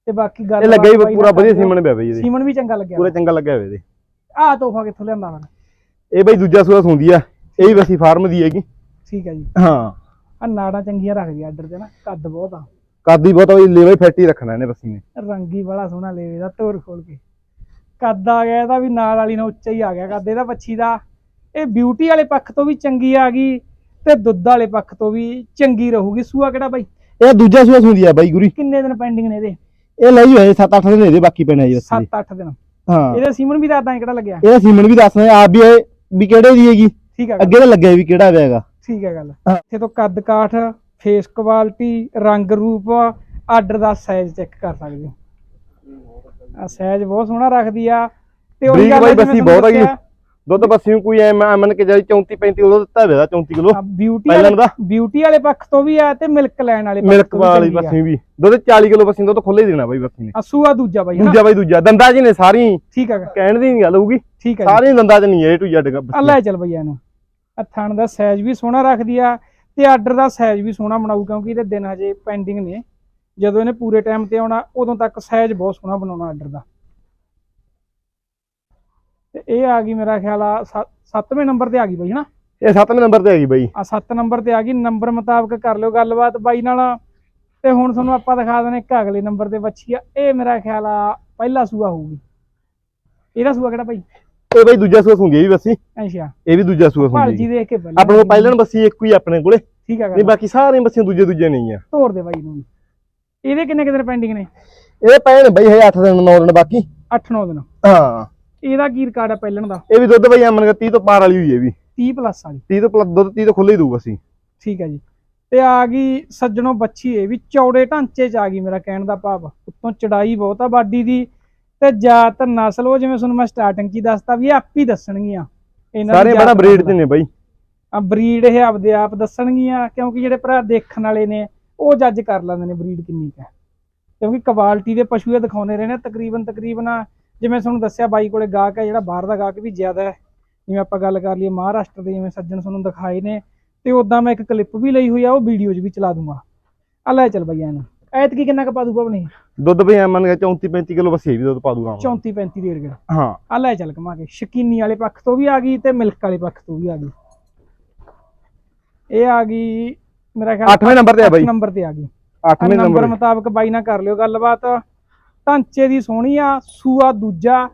ਤੇ ਬਾਕੀ ਗੱਲ ਇਹ ਲੱਗਾ ਹੀ ਬਾਈ ਪੂਰਾ ਵਧੀਆ। ਸੀਮਨ ਪਿਆ ਬਾਈ ਇਹਦੇ। ਸੀਮਨ ਵੀ ਚੰਗਾ ਲੱਗਿਆ। ਪੂਰਾ ਚੰਗਾ ਲੱਗਿਆ ਹੋਇਆ ਇਹਦੇ। ਆਹ ਤੋਹਫਾ ਕਿੱਥੋਂ ਲਿਆਂਦਾ ਵਾ? ਇਹ ਬਾਈ ਦੂਜਾ ਸੂਆ ਸੁੰਦੀ ਆ। ਇਹ ਵੀ ਵਸੀ ਫਾਰਮ ਦੀ ਹੈਗੀ। ਠੀਕ ਹੈ ਜੀ। ਹਾਂ। ਆ ਨਾੜਾਂ ਚੰਗੀਆਂ ਰੱਖਦੀ ਆਰਡਰ ਤੇ ਨਾ ਕੱਦ ਬਹੁਤ ਆ। ਕਾਦੀ ਬਹੁਤ ਆ ਬਈ ਲੇਵਾ ਹੀ ਫੈਟੀ ਰੱਖਣਾ ਇਹਨੇ ਬੱਸੀ ਨੇ ਰੰਗੀ ਬੜਾ ਸੋਹਣਾ ਲੇਵੇ ਦਾ ਤੋਰ ਖੋਲ ਕੇ। ਕੱਦ ਆ ਗਿਆ ਇਹਦਾ ਵੀ ਨਾਲ ਵਾਲੀ ਨਾਲ ਉੱਚਾ ਹੀ ਆ ਗਿਆ ਕੱਦ ਇਹਦਾ ਬੱਚੀ ਦਾ। ਇਹ ਬਿਊਟੀ ਵਾਲੇ ਪੱਖ ਤੋਂ ਵੀ ਚੰਗੀ ਆ ਗਈ। ਤੇ ਦੁੱਧ ਵਾਲੇ ਪੱਖ ਤੋਂ ਵੀ ਚੰਗੀ ਰਹੂਗੀ। ਸੂਆ ਕਿਹੜਾ ਬਾਈ? ਇਹ ਦੂਜਾ ਸੂਆ ਸੁੰਦੀ ਆ ਬਾਈ ਗੁਰੀ। ਕਿੰਨੇ ਦਿਨ ਪੈਂਡਿੰਗ ਨੇ ਇਹਦੇ? ਇਹ ਲਈ ਹੋਏ 7-8 ਦਿਨ ਇਹਦੇ ਬਾਕੀ ਪੈਣਾ ਜੀ ਬੱਸੀ ਦੇ। 7-8 ਦਿਨ। ਹਾਂ। ਇਹਦੇ ਸੀਮਨ ਵੀ ਦੱਸਦਾ ਕਿਹੜਾ ਲੱਗਿਆ? ਇਹ ਸੀਮਨ ਵੀ ਦੱਸਣਾ ਆਪ ਵੀ ਇਹ ਵੀ ਕਿਹੜੇ ਦੀ ਹੈਗੀ? ਠੀਕ ਹੈ ਅੱਗੇ ਤਾਂ ਲੱਗਿਆ ਵੀ ਕਿਹੜਾ ਹੈਗਾ। ਠੀਕ ਹੈ ਗੱਲ। ਇੱਥੇ ਤੋਂ ਕੱਦ ਕਾਠ ਫੇਸ ਕੁਆਲਿਟੀ ਰੰਗ ਰੂਪ ਆਰਡਰ ਦਾ ਸਾਈਜ਼ ਚੈੱਕ ਕਰ ਸਕਦੇ ਹੋ। ਆ ਸਾਈਜ਼ ਬਹੁਤ ਸੋਹਣਾ ਰੱਖਦੀ ਆ। ਤੇ ਉਹੀ ਗੱਲ ਜਿਵੇਂ ਬਹੁਤ ਹੈਗੀ। ਦੁੱਧ ਬੱਸੀ ਨੂੰ ਕੋਈ ਐ ਮੰਨ ਕੇ ਜਾਈ 34 35 ਕਿਲੋ ਦਿੱਤਾ ਹੋਇਆ 34 ਕਿਲੋ। ਆ ਬਿਊਟੀ ਵਾਲੇ ਦਾ। ਬਿਊਟੀ ਵਾਲੇ ਪੱਖ ਤੋਂ ਵੀ ਆ ਤੇ ਮਿਲਕ ਲੈਣ ਵਾਲੇ ਮਿਲਕ ਵਾਲੀ ਆ। ਬੱਸੀ ਵੀ। ਦੁੱਧ 40 ਕਿਲੋ ਬੱਸੀ ਦੁੱਧ ਖੁੱਲੇ ਹੀ ਦੇਣਾ ਬਾਈ ਬੱਸੀ ਨੇ। ਆ ਸੂਆ ਦੂਜਾ ਬਾਈ ਦੂਜਾ ਬਾਈ ਦੂਜਾ। ਦੰਦਾਂ ਜੀ ਨੇ ਸਾਰੀ ਠੀਕ ਹੈ ਕਹਿਣ ਦੀ ਨਹੀਂ ਗੱਲ ਹੋਊਗੀ। ਠੀਕ ਹੈ। ਸਾਰੀ ਦੰਦਾਂ ਚ ਨਹੀਂ ਏ ਟੂ ਜ਼ੈਡ ਆ ਲੈ ਚੱਲ ਬਈ ਇਹਨੂੰ। ਆ ਥਣ ਦਾ ਸਾਈਜ਼ ਵੀ ਸੋਹਣਾ ਰੱਖਦੀ ਆ ਤੇ ਆਰਡਰ ਦਾ ਸਾਈਜ਼ ਵੀ ਸੋਹਣਾ ਬਣਾਊ ਕਿਉਂਕਿ ਇਹਦੇ ਦਿਨ ਹਜੇ ਪੈਂਡਿੰਗ ਨੇ। ਜਦੋਂ ਇਹਨੇ ਪੂਰੇ ਟਾਈਮ ਤੇ ਆਉਣਾ ਉਦੋਂ ਤੱਕ ਸਾਈਜ਼ ਬਹੁਤ ਸੋਹਣਾ ਬਣਾਉਣਾ ਆਰਡਰ ਦਾ। ਤੇ ਇਹ ਆ ਗਈ ਮੇਰਾ ਖਿਆਲ ਆ 7ਵੇਂ ਨੰਬਰ ਤੇ ਆ ਗਈ ਬਈ ਹਨਾ? ਇਹ 7ਵੇਂ ਨੰਬਰ ਤੇ ਹੈਗੀ ਬਾਈ। ਆ 7 ਨੰਬਰ ਤੇ ਆ ਗਈ ਨੰਬਰ ਮੁਤਾਬਕ ਕਰ ਲਿਓ ਗੱਲਬਾਤ ਬਾਈ ਨਾਲ। ਤੇ ਹੁਣ ਤੁਹਾਨੂੰ ਆਪਾਂ ਦਿਖਾ ਦਿੰਦੇ ਇੱਕ ਅਗਲੇ ਨੰਬਰ ਤੇ ਬੱਚੀ ਆ। ਇਹ ਮੇਰਾ ਖਿਆਲ ਆ ਪਹਿਲਾ ਸੂਆ ਹੋਊਗੀ। ਇਹਦਾ ਸੂਆ ਕਿਹੜਾ ਭਾਈ ਇਹ ਬਾਈ ਦੂਜਾ ਸੂਆ ਇਹ ਵੀ ਬੱਸੀ ਅੱਛਾ। ਇਹ ਵੀ ਦੂਜਾ ਸੂਆ ਭਾਲ ਸੁੰਦੀ ਜੀ। ਦੇਖ ਕੇ ਪਹਿਲਾਂ ਆਪਣੇ ਕੋਲ ਪਹਿਲਾਂ ਬੱਸੀ ਇੱਕੋ ਹੀ ਆਪਣੇ ਕੋਲੇ। ਠੀਕ ਆ ਨਹੀਂ ਬਾਕੀ ਸਾਰੀਆਂ ਬੱਸੀਆਂ ਦੂਜੇ ਦੂਜੇ ਨਹੀਂ ਆ ਤੋਰ ਦੇ ਬਾਈ ਨੂੰ। ਇਹਦੇ ਕਿੰਨੇ ਕਿੰਨੇ ਪੈਂਡਿੰਗ ਨੇ? ਇਹ ਨੇ ਬਾਈ ਹੈ 8 ਦਿਨ 9 ਦਿਨ ਬਾਕੀ। 8-9 ਦਿਨ। ਹਾਂ। ਇਹਦਾ ਕੀ ਰਿਕਾਰਡ ਆ ਪਹਿਲਣ ਦਾ? ਇਹ ਵੀ ਦੁੱਧ ਬਾਈ ਅਮਨ ਦਾ 30 ਤੋਂ ਪਾਰ ਵਾਲੀ ਹੋਈ ਹੈ ਵੀ। 30 ਪਲੱਸ ਵਾਲੀ। 30 ਤੋਂ ਪਲੱਸ ਦੁੱਧ 30 ਤੋਂ ਖੁੱਲੇ ਹੀ ਦਊ ਅਸੀਂ ਠੀਕ ਹੈ ਜੀ। ਤੇ ਆ ਗਈ ਸੱਜਣੋਂ ਬੱਚੀ ਇਹ ਵੀ ਚੌੜੇ ਢਾਂਚੇ ਚ ਆ ਗਈ ਮੇਰਾ ਕਹਿਣ ਦਾ ਭਾਵ। ਉੱਤੋਂ ਚੜਾਈ ਬਹੁਤ ਆ ਬਾਡੀ ਦੀ। ਤੇ ਜਾਤ ਨਸਲ ਉਹ ਜਿਵੇਂ ਤੁਹਾਨੂੰ ਮੈਂ ਸਟਾਰਟਿੰਗ 'ਚ ਹੀ ਦੱਸਤਾ ਵੀ ਇਹ ਆਪ ਹੀ ਦੱਸਣਗੀਆਂ। ਇਹਨਾਂ ਸਾਰੇ ਬੜਾ ਬਰੀਡ ਚ ਨੇ ਬਾਈ। ਆ ਬਰੀਡ ਇਹ ਆਪਦੇ ਆਪ ਦੱਸਣਗੀਆਂ ਕਿਉਂਕਿ ਜਿਹੜੇ ਭਰਾ ਦੇਖਣ ਵਾਲੇ ਨੇ ਉਹ ਜੱਜ ਕਰ ਲੈਂਦੇ ਨੇ ਬਰੀਡ ਕਿੰਨੀ ਕੁ ਹੈ। ਕਿਉਂਕਿ ਕੁਆਲਿਟੀ ਦੇ ਪਸ਼ੂ ਇਹ ਦਿਖਾਉਂਦੇ ਰਹੇ ਨੇ ਤਕਰੀਬਨ ਤਕਰੀਬਨ ਜਿਵੇਂ ਤੁਹਾਨੂੰ ਦੱਸਿਆ ਬਾਈ ਕੋਲੇ ਗਾਹਕ ਹੈ ਜਿਹੜਾ ਬਾਹਰ ਦਾ ਗਾਹਕ ਵੀ ਜ਼ਿਆਦਾ ਹੈ। ਜਿਵੇਂ ਆਪਾਂ ਗੱਲ ਕਰ ਲਈਏ ਮਹਾਰਾਸ਼ਟਰ ਦੇ ਜਿਵੇਂ ਸੱਜਣ ਤੁਹਾਨੂੰ ਦਿਖਾਏ ਨੇ ਤੇ ਉਦਾਂ ਮੈਂ ਇੱਕ ਕਲਿੱਪ ਵੀ ਲਈ ਹੋਈ ਆ ਉਹ ਵੀਡੀਓ 'ਚ ਵੀ ਚਲਾ ਦੂੰਗਾ। ਆ ਲੈ ਚੱਲ ਇਹਨੂੰ ਐਤਕੀ ਕਿੰਨਾ ਕੁ ਪਾ ਦੂਗਾ ਆਪਣੀ? ਦੁੱਧ ਬਈ ਅਮਨ ਦਾ 34 35 ਕਿਲੋ ਬੱਸੀ ਵੀ ਦੁੱਧ ਪਾ ਦੂਗਾ 34 35 ਰੇਟ ਗਿਆ ਹਾਂ। ਆ ਲੈ ਚੱਲ ਕਮਾ ਕੇ। ਸ਼ਕੀਨੀ ਵਾਲੇ ਪੱਖ ਤੋਂ ਵੀ ਆ ਗਈ ਤੇ ਮਿਲਕ ਵਾਲੇ ਪੱਖ ਤੋਂ ਵੀ ਆ ਗਈ। ਇਹ ਆ ਗਈ ਮੇਰਾ ਖਿਆਲ 8ਵੇਂ ਨੰਬਰ ਤੇ ਆ ਬਾਈ। ਨੰਬਰ ਤੇ ਆ ਗਈ। 8ਵੇਂ ਨੰਬਰ ਨੰਬਰ ਮੁਤਾਬਕ ਬਾਈ ਨਾਲ ਕਰ ਲਿਓ ਗੱਲਬਾਤ। ਢਾਂਚੇ ਦੀ ਸੋਹਣੀ ਆ ਸੂਆ ਦੂਜਾ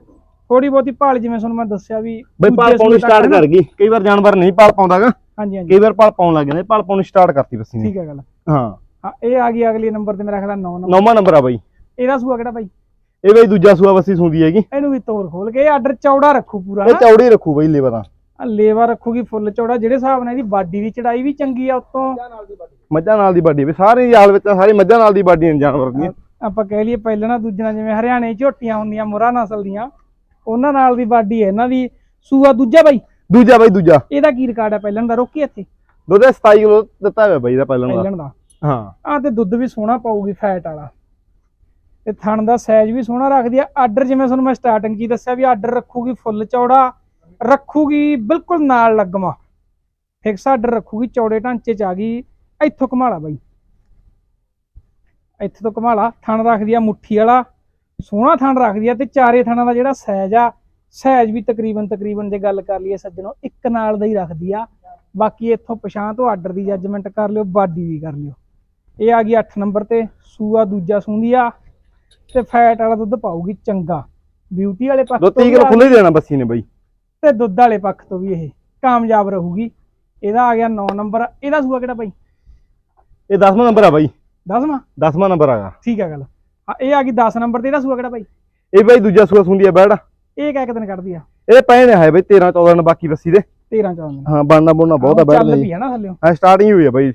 ਥੋੜੀ ਬਹੁਤੀ ਭਾਲ ਜਿਵੇਂ ਤੁਹਾਨੂੰ ਮੈਂ ਦੱਸਿਆ ਵੀ ਬਈ ਪਾਲ ਪਾਉਣੀ ਸਟਾਰਟ। ਕਰ ਗਈ। ਕਈ ਵਾਰ ਜਾਨਵਰ ਨਹੀਂ ਪਾਲ ਪਾਉਂਦਾਗਾ। ਹਾਂਜੀ ਹਾਂਜੀ। ਕਈ ਵਾਰ ਪਾਲ ਪਾਉਣ ਲੱਗ ਜਾਂਦੇ ਪਾਲ ਪਾਉਣੀ ਸਟਾਰਟ ਕਰਤੀ ਬੱਸੀ ਨੇ। ਠੀਕ ਹੈ ਗੱਲ। ਹਾਂ। ਹਾਂ ਇਹ ਆ ਗਈ ਅਗਲੇ ਨੰਬਰ ਤੇ ਮੇਰਾ ਖਿਆਲ 9 ਨੰਬਰ। ਨੌਵਾਂ ਨੰਬਰ ਆ ਬਾਈ। ਇਹਦਾ ਸੂਆ ਕਿਹੜਾ ਬਾਈ? ਇਹ ਬਈ ਦੂਜਾ ਸੂਆ ਬੱਸੀ ਸੁੰਦੀ ਹੈਗੀ। ਇਹਨੂੰ ਵੀ ਤੋੜ ਖੋਲ ਕੇ ਆਰਡਰ ਚੌੜਾ ਰੱਖੂ ਪੂਰਾ ਇਹ ਚੌੜੀ ਰੱਖੂ ਬਈ ਲੇਵਾ ਤਾਂ। ਆ ਲੇਵਾ ਰੱਖੂਗੀ ਫੁੱਲ ਚੌੜਾ ਜਿਹੜੇ ਹਿਸਾਬ ਨਾਲ ਇਹਦੀ ਬਾਡੀ ਦੀ ਚੜਾਈ ਵੀ ਚੰਗੀ ਆ ਉਤੋਂ ਮੱਝਾਂ ਨਾਲ ਦੀ ਬਾਡੀ ਵੀ ਸਾਰੇ ਹਾਲ ਵਿੱਚ ਸਾਰੀ ਮੱਝਾਂ ਨਾਲ ਦੀ ਬਾਡੀ ਨੇ ਜਾਨਵਰ ਦੀ। ਆਪਾਂ ਕਹਿ ਲਈਏ ਪਹਿਲਾਂ ਦੂਜਣਾ ਜਿਵੇਂ ਹਰਿਆਣੇ ਝੋਟੀਆਂ ਹੁੰਦੀਆਂ ਮੁਰਾ ਨਸਲ ਦੀਆਂ ਉਹਨਾਂ ਨਾਲ ਦੀ ਬਾਡੀ ਹੈ। ਇਹਨਾਂ ਦੀ ਸੂਆ ਦੂਜਾ ਬਾਈ? ਦੂਜਾ ਬਾਈ ਦੂਜਾ। ਇਹਦਾ ਕੀ ਰਿਕਾਰਡ ਹੈ ਪਹਿਲਾਂ ਦਾ? ਰੋਕੀ ਇੱਥੇ। ਦੁੱਧ 27 ਕਿਲੋ ਦਿੱਤਾ ਹੋਇਆ ਬਾਈ ਦਾ। ਪਹਿਲਾਂ ਦਾ। ਹਾਂ। ਆ ਤੇ ਦੁੱਧ ਵੀ ਸੋਹਣਾ ਪਾਊਗੀ ਫੈਟ ਵਾਲਾ। ਤੇ ਥਣ ਦਾ ਸਾਈਜ਼ ਵੀ ਸੋਹਣਾ ਰੱਖਦੀ ਆ। ਆਰਡਰ ਜਿਵੇਂ ਤੁਹਾਨੂੰ ਮੈਂ ਸਟਾਰਟਿੰਗ 'ਚ ਹੀ ਦੱਸਿਆ ਵੀ ਆਰਡਰ ਰੱਖੂਗੀ ਫੁੱਲ ਚੌੜਾ ਰੱਖੂਗੀ ਬਿਲਕੁਲ ਨਾਲ ਲੱਗਮਾ। ਫਿਕਸ ਆਰਡਰ ਰੱਖੂਗੀ ਚੌੜੇ ਢਾਂਚੇ 'ਚ ਆ ਗਈ ਇੱਥੋਂ ਕਮਾਲਾ ਬਾਈ। ਇੱਥੇ ਤੋਂ ਕਮਾਲਾ ਥਣ ਰੱਖਦੀ ਆ ਮੁੱਠੀ ਵਾਲਾ ਸੋਹਣਾ ਥਣ ਰੱਖਦੀ ਆ ਤੇ ਚਾਰੇ ਥਣਾਂ ਦਾ ਜਿਹੜਾ ਸਾਈਜ਼ ਆ ਸਾਈਜ਼ ਵੀ ਤਕਰੀਬਨ ਤਕਰੀਬਨ ਜੇ ਗੱਲ ਕਰ ਲਈਏ ਸੱਜਣੋ ਇੱਕ ਨਾਲ ਦਾ ਹੀ ਰੱਖਦੀ ਆ। ਬਾਕੀ ਇੱਥੋਂ ਪਛਾਣ ਤੋਂ ਆਰਡਰ ਦੀ ਜੱਜਮੈਂਟ ਕਰ ਲਿਓ ਬਾਡੀ ਵੀ ਕਰ ਲਿਓ। ਇਹ ਆ ਗਈ 8 ਨੰਬਰ ਤੇ ਸੂਆ ਦੂਜਾ ਸੂੰਦੀ ਆ ਤੇ ਫੈਟ ਵਾਲਾ ਦੁੱਧ ਪਾਊਗੀ ਚੰਗਾ। ਬਿਊਟੀ ਵਾਲੇ ਪੱਖ ਤੋਂ 30 ਵੀ ਕਿਲੋ ਖੁੱਲੇ ਦੇਣਾ ਬੱਸੀ ਨੇ ਬਾਈ। ਤੇ ਦੁੱਧ ਵਾਲੇ ਪੱਖ ਤੋਂ ਵੀ ਇਹ ਕਾਮਯਾਬ ਰਹੂਗੀ। ਇਹਦਾ ਆ ਗਿਆ 9 ਨੰਬਰ ਇਹਦਾ ਸੂਆ ਕਿਹੜਾ ਬਾਈ? ਇਹ 10ਵਾਂ ਨੰਬਰ ਆ ਬਾਈ। 10ਵਾਂ 10ਵਾਂ ਨੰਬਰ ਆਗਾ ਠੀਕ ਆ ਗੱਲ। ਇਹ ਆ ਗਈ 10 ਨੰਬਰ ਤੇ ਇਹਦਾ ਸੂਆ ਕਿਹੜਾ ਬਾਈ? ਇਹ ਬਾਈ ਦੂਜਾ ਸੂਆ ਸੁੰਦੀ ਆ ਬੈੜ। ਇਹ ਕਿਆ ਦਿਨ ਕੱਢਦੀ ਆ? ਇਹ ਨੇ ਹੈ ਬਾਈ 13 14 ਦਿਨ ਬਾਕੀ ਬੱਸੀ ਦੇ। 13 14 ਦਿਨ। ਹਾਂ ਬਣਨਾ ਬੁਣਨਾ ਬਹੁਤ ਆ ਬੈੜ ਚੱਲ ਦੀ ਵੀ ਹੈ ਨਾ ਥੱਲਿਓ ਹਾਂ ਸਟਾਰਟਿੰਗ ਹੋਈ ਆ ਬਾਈ।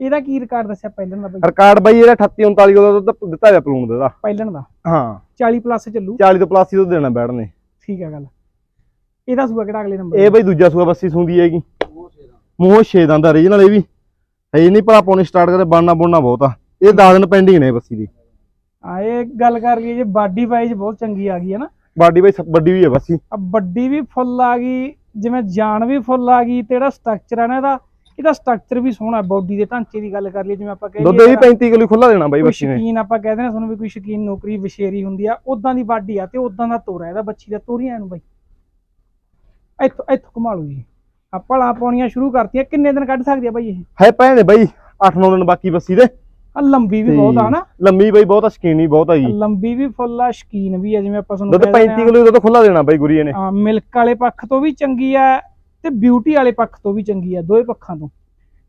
ਇਹਦਾ ਕੀ ਰਿਕਾਰਡ ਦੱਸਿਆ ਪਹਿਲਣ ਦਾ ਬਾਈ? ਰਿਕਾਰਡ ਬਾਈ ਇਹਦਾ 38 39 ਕਿਲੋ ਦੁੱਧ ਦਿੱਤਾ ਹੋਇਆ ਪਲੂਣ ਦਾ। ਪਹਿਲਣ ਦਾ? ਹਾਂ। 40 ਪਲੱਸ ਚੱਲੂ। 40 ਤੋਂ ਪਲੱਸ ਹੀ ਦੁੱਧ ਦੇਣਾ ਬੈੜ ਨੇ। ਠੀਕ ਆ ਗੱਲ। ਇਹਦਾ ਸੂਆ ਕਿਹੜਾ ਅਗਲੇ ਨੰਬਰ ਇਹ ਬਾਈ ਦੂਜਾ ਸੂਆ ਬੱਸੀ ਸੁੰਦੀ ਹੈਗੀ। ਮੂੰਹ ਛੇ ਦੰਦ। ਦਾ ਰੀਜਨਲ ਇਹ ਵੀ। ਹੈ ਨਹੀਂ ਭਲਾ ਪੌਣੇ ਸਟਾਰਟ ਕਰਦੇ ਬਣਨਾ ਬੁਣਨਾ ਬਹੁਤ ਆ। ਇਹ 10 ਦਿਨ ਪੈਂਡਿੰਗ ਨੇ ਬੱਸੀ ਦੀ। ਆ ਇਹ ਗੱਲ ਕਰ ਲਈਏ ਜੇ ਬਾਡੀ ਵਾਈਜ਼ ਬਹੁਤ ਚੰਗੀ ਆ ਗਈ ਹੈ ਨਾ। ਬਾਡੀ ਸ- ਵੱਡੀ ਵੀ ਹੈ ਬੱਸੀ। ਆ ਵੱਡੀ ਵੀ ਫੁੱਲ ਆ ਗਈ ਜਿਵੇਂ ਜਾਨ ਵੀ ਫੁੱਲ ਆ ਗਈ ਤੇ ਜਿਹੜਾ ਸਟਰਕਚਰ ਹੈ ਨਾ ਇਹਦਾ ਇਹਦਾ ਸਟਰਕਚਰ ਵੀ ਸੋਹਣਾ ਬਾਡੀ ਦੇ ਢਾਂਚੇ ਦੀ ਗੱਲ ਕਰ ਲਈਏ ਜਿਵੇਂ ਆਪਾਂ ਕਹਿ ਦੁੱਧ ਇਹ 35 ਕਿਲੋ ਖੁੱਲਾ ਦੇਣਾ ਬਾਈ ਬੱਸੀ ਨੇ। ਸ਼ਕੀਨ ਆਪਾਂ ਕਹਿੰਦੇ ਨੇ ਤੁਹਾਨੂੰ ਵੀ ਕੋਈ ਸ਼ਕੀਨ ਨੌਕਰੀ ਵਿਸ਼ੇਰੀ ਹੁੰਦੀ ਆ ਉਦਾਂ ਦੀ ਬਾਡੀ ਆ ਤੇ ਉਦਾਂ ਦਾ ਤੋਰਾ ਇਹਦਾ ਬੱਚੀ ਦਾ ਤੋਰੀਆਂ ਨੂੰ ਬਾਈ। ਇੱਥੋਂ ਇੱਥੋਂ ਘੁਮਾ ਲਓ ਜੀ। ਆ ਭਲਾ ਪਾਉਣੀਆਂ ਸ਼ੁਰੂ ਕਰਤੀਆਂ ਕਿੰਨੇ ਦਿਨ ਕੱਢ ਸਕਦੀ ਆ ਬਾਈ ਇਹ? ਹੈ ਨੇ ਬਾਈ 8-9 ਦਿਨ ਬਾਕੀ ਬੱਸੀ ਦੇ। ਆ ਲੰਬੀ ਵੀ ਬਹੁਤ ਆ ਨਾ ਲੰਮੀ ਬਾਈ ਬਹੁਤ ਆ ਸ਼ਕੀਨੀ ਬਹੁਤ ਆ ਜੀ। ਲੰਬੀ ਵੀ ਫੁੱਲ ਆ ਸ਼ਕੀਨ ਵੀ ਆ ਜਿਵੇਂ ਆਪਾਂ ਤੁਹਾਨੂੰ ਦੁੱਧ 35 ਕਿਲੋ ਦੁੱਧ ਖੁੱਲਾ ਦੇਣਾ ਬਾਈ ਗੁਰੀਏ ਨੇ। ਆ ਮਿਲਕ ਵਾਲੇ ਪੱਖ ਤੋਂ ਵੀ ਚੰਗੀ ਆ ਤੇ ਬਿਊਟੀ ਵਾਲੇ ਪੱਖ ਤੋਂ ਵੀ ਚੰਗੀ ਆ ਦੋਵੇਂ ਪੱਖਾਂ ਤੋਂ।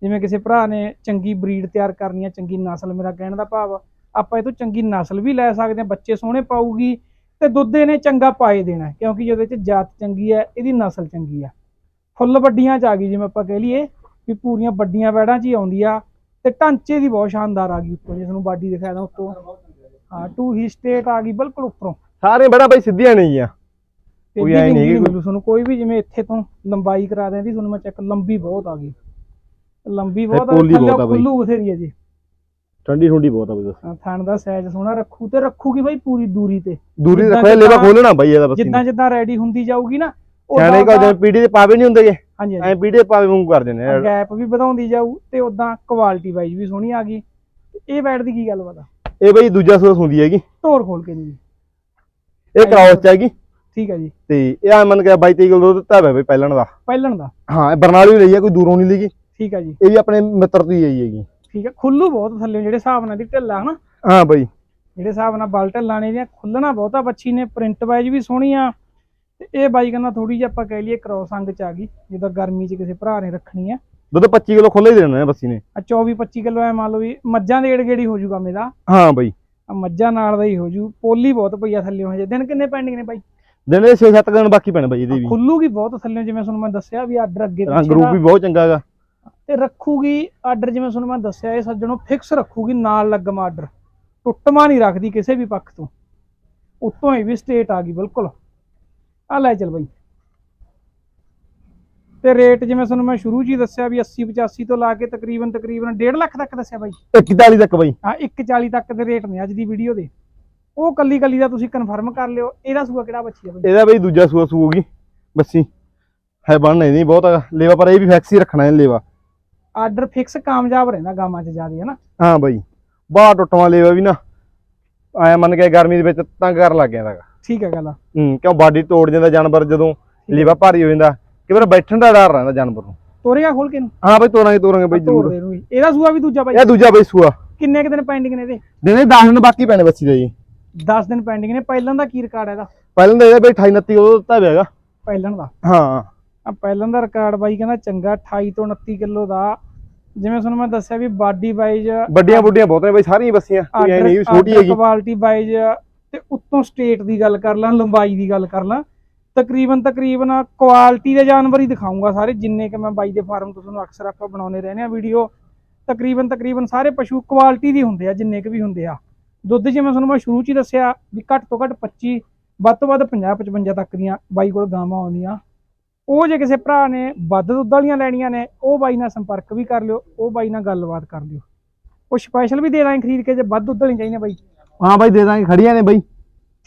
ਜਿਵੇਂ ਕਿਸੇ ਭਰਾ ਨੇ ਚੰਗੀ ਬਰੀਡ ਤਿਆਰ ਕਰਨੀ ਆ ਚੰਗੀ ਨਸਲ ਮੇਰਾ ਕਹਿਣ ਦਾ ਭਾਵ ਆ, ਆਪਾਂ ਇਹ ਤੋਂ ਚੰਗੀ ਨਸਲ ਵੀ ਲੈ ਸਕਦੇ ਆ ਬੱਚੇ ਸੋਹਣੇ ਪਾਊਗੀ ਤੇ ਦੁੱਧ ਇਹਨੇ ਚੰਗਾ ਪਾਏ ਦੇਣਾ ਹੈ, ਕਿਉਂਕਿ ਜਿਹਦੇ ਚ ਜਾਤ ਚੰਗੀ ਹੈ ਇਹਦੀ ਨਸਲ ਚੰਗੀ ਆ। ਫੁੱਲ ਵੱਡੀਆਂ ਚ ਆ ਗਈ ਜਿਵੇਂ ਆਪਾਂ ਕਹਿ ਲਈਏ ਵੀ ਪੂਰੀਆਂ ਵੱਡੀਆਂ ਵੈੜਾਂ ਚ ਹੀ ਆਉਂਦੀ ਆ ਤੇ ਢਾਂਚੇ ਦੀ ਬਹੁਤ ਸ਼ਾਨਦਾਰ ਆ ਗਈ ਉੱਤੋਂ ਜੇ ਤੁਹਾਨੂੰ ਬਾਡੀ ਦਿਖਾਇਆ ਉੱਤੋਂ। ਹਾਂ ਟੂ ਹੀ ਸਟੇਟ ਆ ਗਈ ਬਿਲਕੁਲ ਉੱਪਰੋਂ। ਸਾਰੇ ਬੜਾ ਬਾਈ ਸਿੱਧੀਆਂ ਨਹੀਂ ਆ ਕੋਈ ਐਂ ਨੀ ਹੈਗੀ ਮਿਲੂ ਤੁਹਾਨੂੰ ਕੋਈ ਵੀ ਜਿਵੇਂ ਇੱਥੇ ਤੋਂ ਲੰਬਾਈ ਕਰਾ ਦਿਆਂ ਦੀ ਤੁਹਾਨੂੰ ਮੈਂ ਚੈੱਕ ਲੰਬੀ ਬਹੁਤ ਆ ਗਈ। ਲੰਬੀ ਬਹੁਤ ਆ ਥੱਲੇ। ਖੁੱਲੂ ਬਥੇਰੀ ਹੈ ਜੀ। ਠੰਡੀ ਠੁੰਡੀ ਬਹੁਤ ਆ ਬਾਈ ਆਹ ਥਣ ਦਾ ਸਾਈਜ਼ ਸੋਹਣਾ ਰੱਖੂ ਤੇ ਰੱਖੂਗੀ ਬਾਈ ਪੂਰੀ ਦੂਰੀ ਤੇ। ਦੂਰੀ ਰੱਖਿਆ ਲੇਵਾ ਖੋਲਣਾ ਬਾਈ ਇਹਦਾ ਬੱਸੀ ਜਿੱਦਾਂ ਜਿੱਦਾਂ ਰੈਡੀ ਹੁੰਦੀ ਜਾਊਗੀ ਨਾ ਸਿਆਣੇ ਕਾ ਜਿਵੇਂ ਪੀੜੀ ਦੇ ਪਾਵੇ ਨਹੀਂ ਹੁੰਦੇ ਹਾਂਜੀ ਐ ਪੀੜੀ ਦੇ ਪਾਵੇ ਵਾਂਗੂ ਕਰ ਦਿੰਦੇ ਆ। ਗੈਪ ਵੀ ਵਧਾਉਂਦੀ ਜਾਊ ਤੇ ਉਦਾਂ ਕੁਆਲਿਟੀ ਵਾਈਜ਼ ਵੀ ਸੋਹਣੀ ਆ ਗਈ। ਇਹ ਬੈਡ ਦੀ ਕੀ ਗੱਲ ਪਤਾ? ਇਹ ਬਾਈ ਦੂਜਾ ਸੂਆ ਹੁੰਦੀ ਹੈਗੀ। ਢੋਰ ਖੋਲ ਕੇ ਨਹੀਂ ਇਹ ਕ੍ਰਾਸ ਚ ਹੈਗੀ। ਠੀਕ ਹੈ ਜੀ। ਤੇ ਇਹ ਆ ਮੰਨ ਕੇ 22 ਕਿਲੋ ਦੁੱਧ ਦਿੱਤਾ ਹੋਇਆ ਬਾਈ ਪਹਿਲਣ ਦਾ। ਪਹਿਲਣ ਦਾ? ਹਾਂ ਇਹ ਬਰਨਾਲੀ ਲਈ ਆ ਕੋਈ ਦੂਰੋਂ ਨਹੀਂ ਲਈ ਠੀਕ ਹੈ ਜੀ। ਇਹ ਵੀ ਆਪਣੇ ਮਿੱਤਰ ਦੀ ਆਈ ਹੈਗੀ। ਠੀਕ ਹੈ ਖੁੱਲੂ ਬਹੁਤ ਥੱਲੇ ਜਿਹੜੇ ਹਿਸਾਬ ਨਾਲ ਦੀ ਢਿੱਲਾ ਹਨਾ। ਹਾਂ ਬਾਈ। ਜਿਹੜੇ ਹਿਸਾਬ ਨਾਲ ਬਲ ਢਿੱਲਾਂ ਨੇ ਦੀਆਂ ਖੁੱਲਣਾ ਬਹੁਤਾ ਬੱਚੀ ਨੇ ਪ੍ਰਿੰਟ ਵਾਈਜ਼ ਵੀ ਸੋਹਣੀ ਆ। ਤੇ ਇਹ ਬਾਈ ਕਹਿੰਦਾ ਥੋੜੀ ਜਿਹੀ ਆਪਾਂ ਕਹਿ ਲਈਏ ਕ੍ਰੋਸ ਅੰਗ ਚ ਆ ਗਈ ਜਿੱਦਾਂ ਗਰਮੀ ਚ ਕਿਸੇ ਭਰਾ ਨੇ ਰੱਖਣੀ ਆ ਦੁੱਧ 25 ਕਿਲੋ ਖੁੱਲਾ ਹੀ ਦੇਣਾ ਹੈ ਬੱਸੀ ਨੇ। ਆ 24 25 ਕਿਲੋ ਐ ਮੰਨ ਲਓ ਵੀ ਮੱਝਾਂ ਦੇ ਏੜ ਗੇੜੀ ਹੋ ਜੂਗਾ ਮੇਰਾ। ਹਾਂ ਬਾਈ। ਆ ਮੱਝਾਂ ਨਾਲ ਦਾ ਹੀ ਹੋ ਜੂ ਪੋਲੀ ਬਹੁਤ ਪਈ ਆ ਥੱਲੇ ਹਜੇ। ਦਿਨ ਕਿੰਨੇ ਪੈਂਡਿੰਗ ਨੇ ਬਾਈ? ਦਿਨ ਦੇ 6-7 ਦਿਨ ਬਾਕੀ ਪੈਣੇ ਬਾਈ ਇਹਦੇ ਵੀ। ਖੁੱਲੂਗੀ ਬਹੁਤ ਥੱਲੇ ਜਿਵੇਂ ਤੁਹਾਨੂੰ ਮੈਂ ਦੱਸਿਆ ਵੀ ਆਰਡਰ ਅੱਗੇ ਪਿੱਛੇ ਰੂਪ ਦਾ। ਵੀ ਬਹੁਤ ਚੰਗਾ ਹੈਗਾ। ਤੇ ਰੱਖੂਗੀ ਆਰਡਰ ਜਿਵੇਂ ਤੁਹਾਨੂੰ ਮੈਂ ਦੱਸਿਆ ਇਹ ਸੱਜਣੋਂ ਫਿਕਸ ਰੱਖੂਗੀ ਨਾਲ ਲੱਗਮ ਆਰਡਰ ਟੁੱਟਮਾ ਨਹੀਂ ਰੱਖਦੀ ਕਿਸੇ ਵੀ ਪੱਖ ਤੋਂ। ਉੱਤੋਂ ਹੀ ਵੀ ਸਟੇਟ ਆ ਗਈ ਬਿਲਕੁਲ। ਆ ਲੈ ਚੱਲ ਬਾਈ। ਤੇ ਰੇਟ ਜਿਵੇਂ ਤੁਹਾਨੂੰ ਮੈਂ ਸ਼ੁਰੂ 'ਚ ਹੀ ਦੱਸਿਆ ਵੀ 80 85 ਤੋਂ ਲਾ ਕੇ ਤਕਰੀਬਨ ਤਕਰੀਬਨ 1.5 ਲੱਖ ਤੱਕ ਦੱਸਿਆ ਬਾਈ। 41 ਤੱਕ ਬਾਈ। ਹਾਂ 140 ਤੱਕ ਦੇ ਰੇਟ ਨੇ ਅੱਜ ਦੀ ਵੀਡੀਓ ਦੇ। ਉਹ ਕੱਲੀ ਕੱਲੀ ਦਾ ਤੁਸੀਂ ਕਨਫਰਮ ਕਰ ਲਿਓ ਇਹਦਾ ਸੂਆ ਕਿਹੜਾ ਬੱਚੀ ਆ ਬਾਈ? ਇਹਦਾ ਬਾਈ ਦੂਜਾ ਸੂਆ ਸੂਗੀ ਬੱਸੀ। ਹੈ ਬਣਨਾ ਨਹੀਂ ਬਹੁਤ ਹੈਗਾ ਲੇਵਾ ਪਰ ਇਹ ਵੀ ਫੈਕਸ ਰੱਖਣਾ ਹੈ ਲੇਵਾ। ਆਰਡਰ ਫਿਕਸ ਕਾਮਯਾਬ ਰਹਿੰਦਾ ਗਾਵਾਂ 'ਚ ਜ਼ਿਆਦਾ ਹੈ ਨਾ? ਹਾਂ ਬਾਈ। ਬਾਹਰ ਟੁੱਟਵਾ ਲੇਵਾ ਵੀ ਨਾ। ਆਇਆ ਮੰਨ ਕੇ ਗਰਮੀ ਦੇ ਵਿੱਚ ਤੰਗ ਕਰਨ ਲੱਗ ਜਾਂਦਾ ਹੈਗਾ ਠੀਕ ਹੈ ਗੱਲ ਹੂੰ ਕਿਉਂ ਬਾਡੀ ਤੋੜ ਜਾਂਦਾ ਜਾਨਵਰ ਜਦੋਂ ਲੇਵਾ ਭਾਰੀ ਹੋ ਜਾਂਦਾ। ਕਿ ਵਾਰ ਬੈਠਣ ਦਾ ਡਰ ਰਹਿੰਦਾ ਜਾਨਵਰ ਨੂੰ। ਤੋਰੇਗਾ ਖੋਲ ਕੇ ਨੂੰ ਹਾਂ ਬਾਈ ਤੋਰਾਂਗੇ ਤੋਰਾਂਗੇ ਬਾਈ ਤੋੜ ਦੇ ਨੂੰ। ਇਹਦਾ ਸੂਆ ਵੀ ਦੂਜਾ ਬਾਈ। ਇਹ ਦੂਜਾ ਬਾਈ ਸੂਆ। ਕਿੰਨੇ ਕੁ ਦਿਨ ਪੈਂਡਿੰਗ ਨੇ ਇਹਦੇ? ਦਿਨੇ 10 ਦਿਨ ਬਾਕੀ ਪੈਣੇ ਬੱਸੀ ਦੇ ਜੀ। 10 ਦਿਨ ਪੈਂਡਿੰਗ ਨੇ। ਪਹਿਲਾਂ ਦਾ ਕੀ ਰਿਕਾਰਡ ਹੈ ਇਹਦਾ? ਪਹਿਲਾਂ ਤਾਂ ਇਹਦਾ ਬਾਈ 28 29 ਕਿਲੋ ਦਿੱਤਾ ਹੋਇਆ ਹੈਗਾ। ਪਹਿਲਾਂ ਦਾ? ਹਾਂ। ਆ ਪਹਿਲਾਂ ਦਾ ਰਿਕਾਰਡ ਬਾਈ ਕਹਿੰਦਾ ਚੰਗਾ 28 ਤੋਂ 29 ਕਿਲੋ ਦਾ। ਜਿਵੇਂ ਤੁਹਾਨੂੰ ਮੈਂ ਦੱਸਿਆ ਵੀ ਬਾਡੀ ਵਾਈਜ਼ ਵੱਡੀਆਂ ਬੁੱਡੀਆਂ ਬਹੁਤ ਨੇ ਬਾਈ ਸਾਰੀਆਂ ਬੱਸੀਆਂ। ਕੋਈ ਐ ਨਹੀਂ ਛੋਟੀ ਹੈਗੀ। ਕੁਆਲਿਟੀ ਵਾਈਜ਼ ਤੇ ਉੱਤੋਂ ਸਟੇਟ ਦੀ ਗੱਲ ਕਰ ਲਾਂ, ਲੰਬਾਈ ਦੀ ਗੱਲ ਕਰ ਲਾਂ, ਤਕਰੀਬਨ ਤਕਰੀਬਨ ਕੁਆਲਿਟੀ ਦੇ ਜਾਨਵਰ ਹੀ ਦਿਖਾਉਂਗਾ ਸਾਰੇ, ਜਿੰਨੇ ਕਿ ਮੈਂ ਬਾਈ ਦੇ ਫਾਰਮ ਤੋਂ ਤੁਹਾਨੂੰ ਅਕਸਰ ਆਪਾਂ ਬਣਾਉਨੇ ਰਹਿੰਦੇ ਆ ਵੀਡੀਓ ਤਕਰੀਬਨ ਤਕਰੀਬਨ ਸਾਰੇ ਪਸ਼ੂ ਕੁਆਲਿਟੀ ਦੀ ਹੁੰਦੇ ਆ, ਜਿੰਨੇ ਕਿ ਵੀ ਹੁੰਦੇ ਆ। ਦੁੱਧ ਜਿਵੇਂ ਤੁਹਾਨੂੰ ਮੈਂ ਸ਼ੁਰੂ ਚ ਹੀ ਦੱਸਿਆ ਵੀ ਘੱਟ ਤੋਂ ਘੱਟ 25 ਵੱਧ ਤੋਂ ਵੱਧ 50 55 ਤੱਕ ਦੀਆਂ ਬਾਈ ਕੋਲ ਗਾਵਾਂ ਆਉਂਦੀਆਂ। ਉਹ ਜੇ ਕਿਸੇ ਭਰਾ ਨੇ ਵੱਧ ਦੁੱਧ ਵਾਲੀਆਂ ਲੈਣੀਆਂ ਨੇ, ਉਹ ਬਾਈ ਨਾਲ ਸੰਪਰਕ ਵੀ ਕਰ ਲਿਓ, ਉਹ ਬਾਈ ਨਾਲ ਗੱਲਬਾਤ ਕਰ ਲਿਓ। ਉਹ ਸਪੈਸ਼ਲ ਵੀ ਦੇ ਦਾਂਗੇ ਖਰੀਦ ਕੇ ਜੇ ਵੱਧ ਦੁੱਧ ਵਾਲੀਆਂ ਚਾਹੀਦੀਆਂ ਬਾਈ। ਹਾਂ ਬਾਈ ਦੇ ਦਾਂਗੇ ਖੜੀਆਂ ਨੇ ਬਾਈ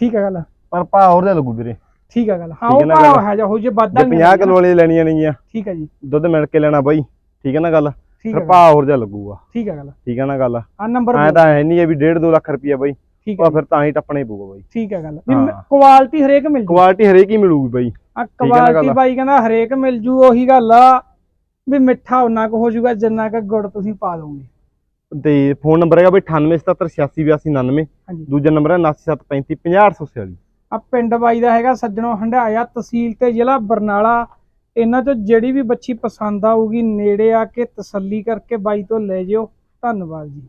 ਠੀਕ ਹੈ ਗੱਲ ਪਰ ਭਾ ਹੋਰ ਜਿਹਾ ਲੱਗੂ ਵੀਰੇ ਠੀਕ ਹੈ ਗੱਲ ਹਾਂ ਠੀਕ ਉਹ ਹੈ ਨਾ ਭਾਅ ਗੱਲ? ਹੈ ਜਾ ਹੋ ਜੇ ਵੱਧ ਜੇ ਵਾਲੀਆਂ 50 ਕਿਲੋ ਵਾਲੀ ਲੈਣੀਆਂ ਨੇਗੀਆਂ ਠੀਕ ਹੈ ਜੀ ਦੁੱਧ ਮਿਲ ਕੇ ਲੈਣਾ ਬਾਈ ਠੀਕ ਹੈ ਨਾ ਗੱਲ ਠੀਕ ਫਿਰ ਭਾ ਹੋਰ ਜਿਹਾ ਲੱਗੂਗਾ ਠੀਕ ਹੈ ਗੱਲ ਠੀਕ ਹੈ ਨਾ ਗੱਲ ਆ ਨੰਬਰ ਐ ਤਾਂ ਹੈ ਨਹੀਂ ਹੈ ਵੀ 1.5 2 ਲੱਖ ਰੁਪਈਆ ਬਾਈ ਠੀਕ ਉਹ ਹੈ ਫਿਰ ਤਾਂ ਹੀ ਟੱਪਣਾ ਹੀ ਪਊਗਾ ਬਾਈ ਠੀਕ ਹੈ ਗੱਲ ਹਾਂ। ਕੁਆਲਿਟੀ ਹਰੇਕ ਮਿਲ ਜੂ ਕੁਆਲਿਟੀ ਹਰੇਕ ਹੀ ਮਿਲੂਗੀ ਬਾਈ ਆ ਹੈ ਨਾ ਕੁਆਲਿਟੀ ਗੱਲ? ਬਾਈ ਕਹਿੰਦਾ ਹਰੇਕ ਮਿਲ ਜੂ ਉਹੀ ਗੱਲ ਆ ਵੀ ਮਿੱਠਾ ਉਨਾ ਕੁ ਹੋ ਜਾਊਗਾ ਜਿੰਨਾ ਕੁ ਗੁੜ ਤੁਸੀਂ ਪਾ ਦੋਗੇ ਤੇ ਫੋਨ ਨੰਬਰ ਹੈਗਾ ਬਾਈ 9877868299 ਹਾਂਜੀ। ਦੂਜਾ ਨੰਬਰ ਹੈ 9735 50846 ਆ ਪਿੰਡ ਬਾਈ ਦਾ ਹੈਗਾ ਸੱਜਣੋਂ ਹੰਡਾਇਆ ਤਹਿਸੀਲ ਤੇ ਜ਼ਿਲ੍ਹਾ ਬਰਨਾਲਾ। ਇਹਨਾਂ ਚੋਂ ਜਿਹੜੀ ਵੀ ਬੱਚੀ ਪਸੰਦ ਆਊਗੀ ਨੇੜੇ ਆ ਕੇ ਤਸੱਲੀ ਕਰਕੇ ਬਾਈ ਤੋਂ ਲੈ ਜਿਓ। ਧੰਨਵਾਦ ਜੀ।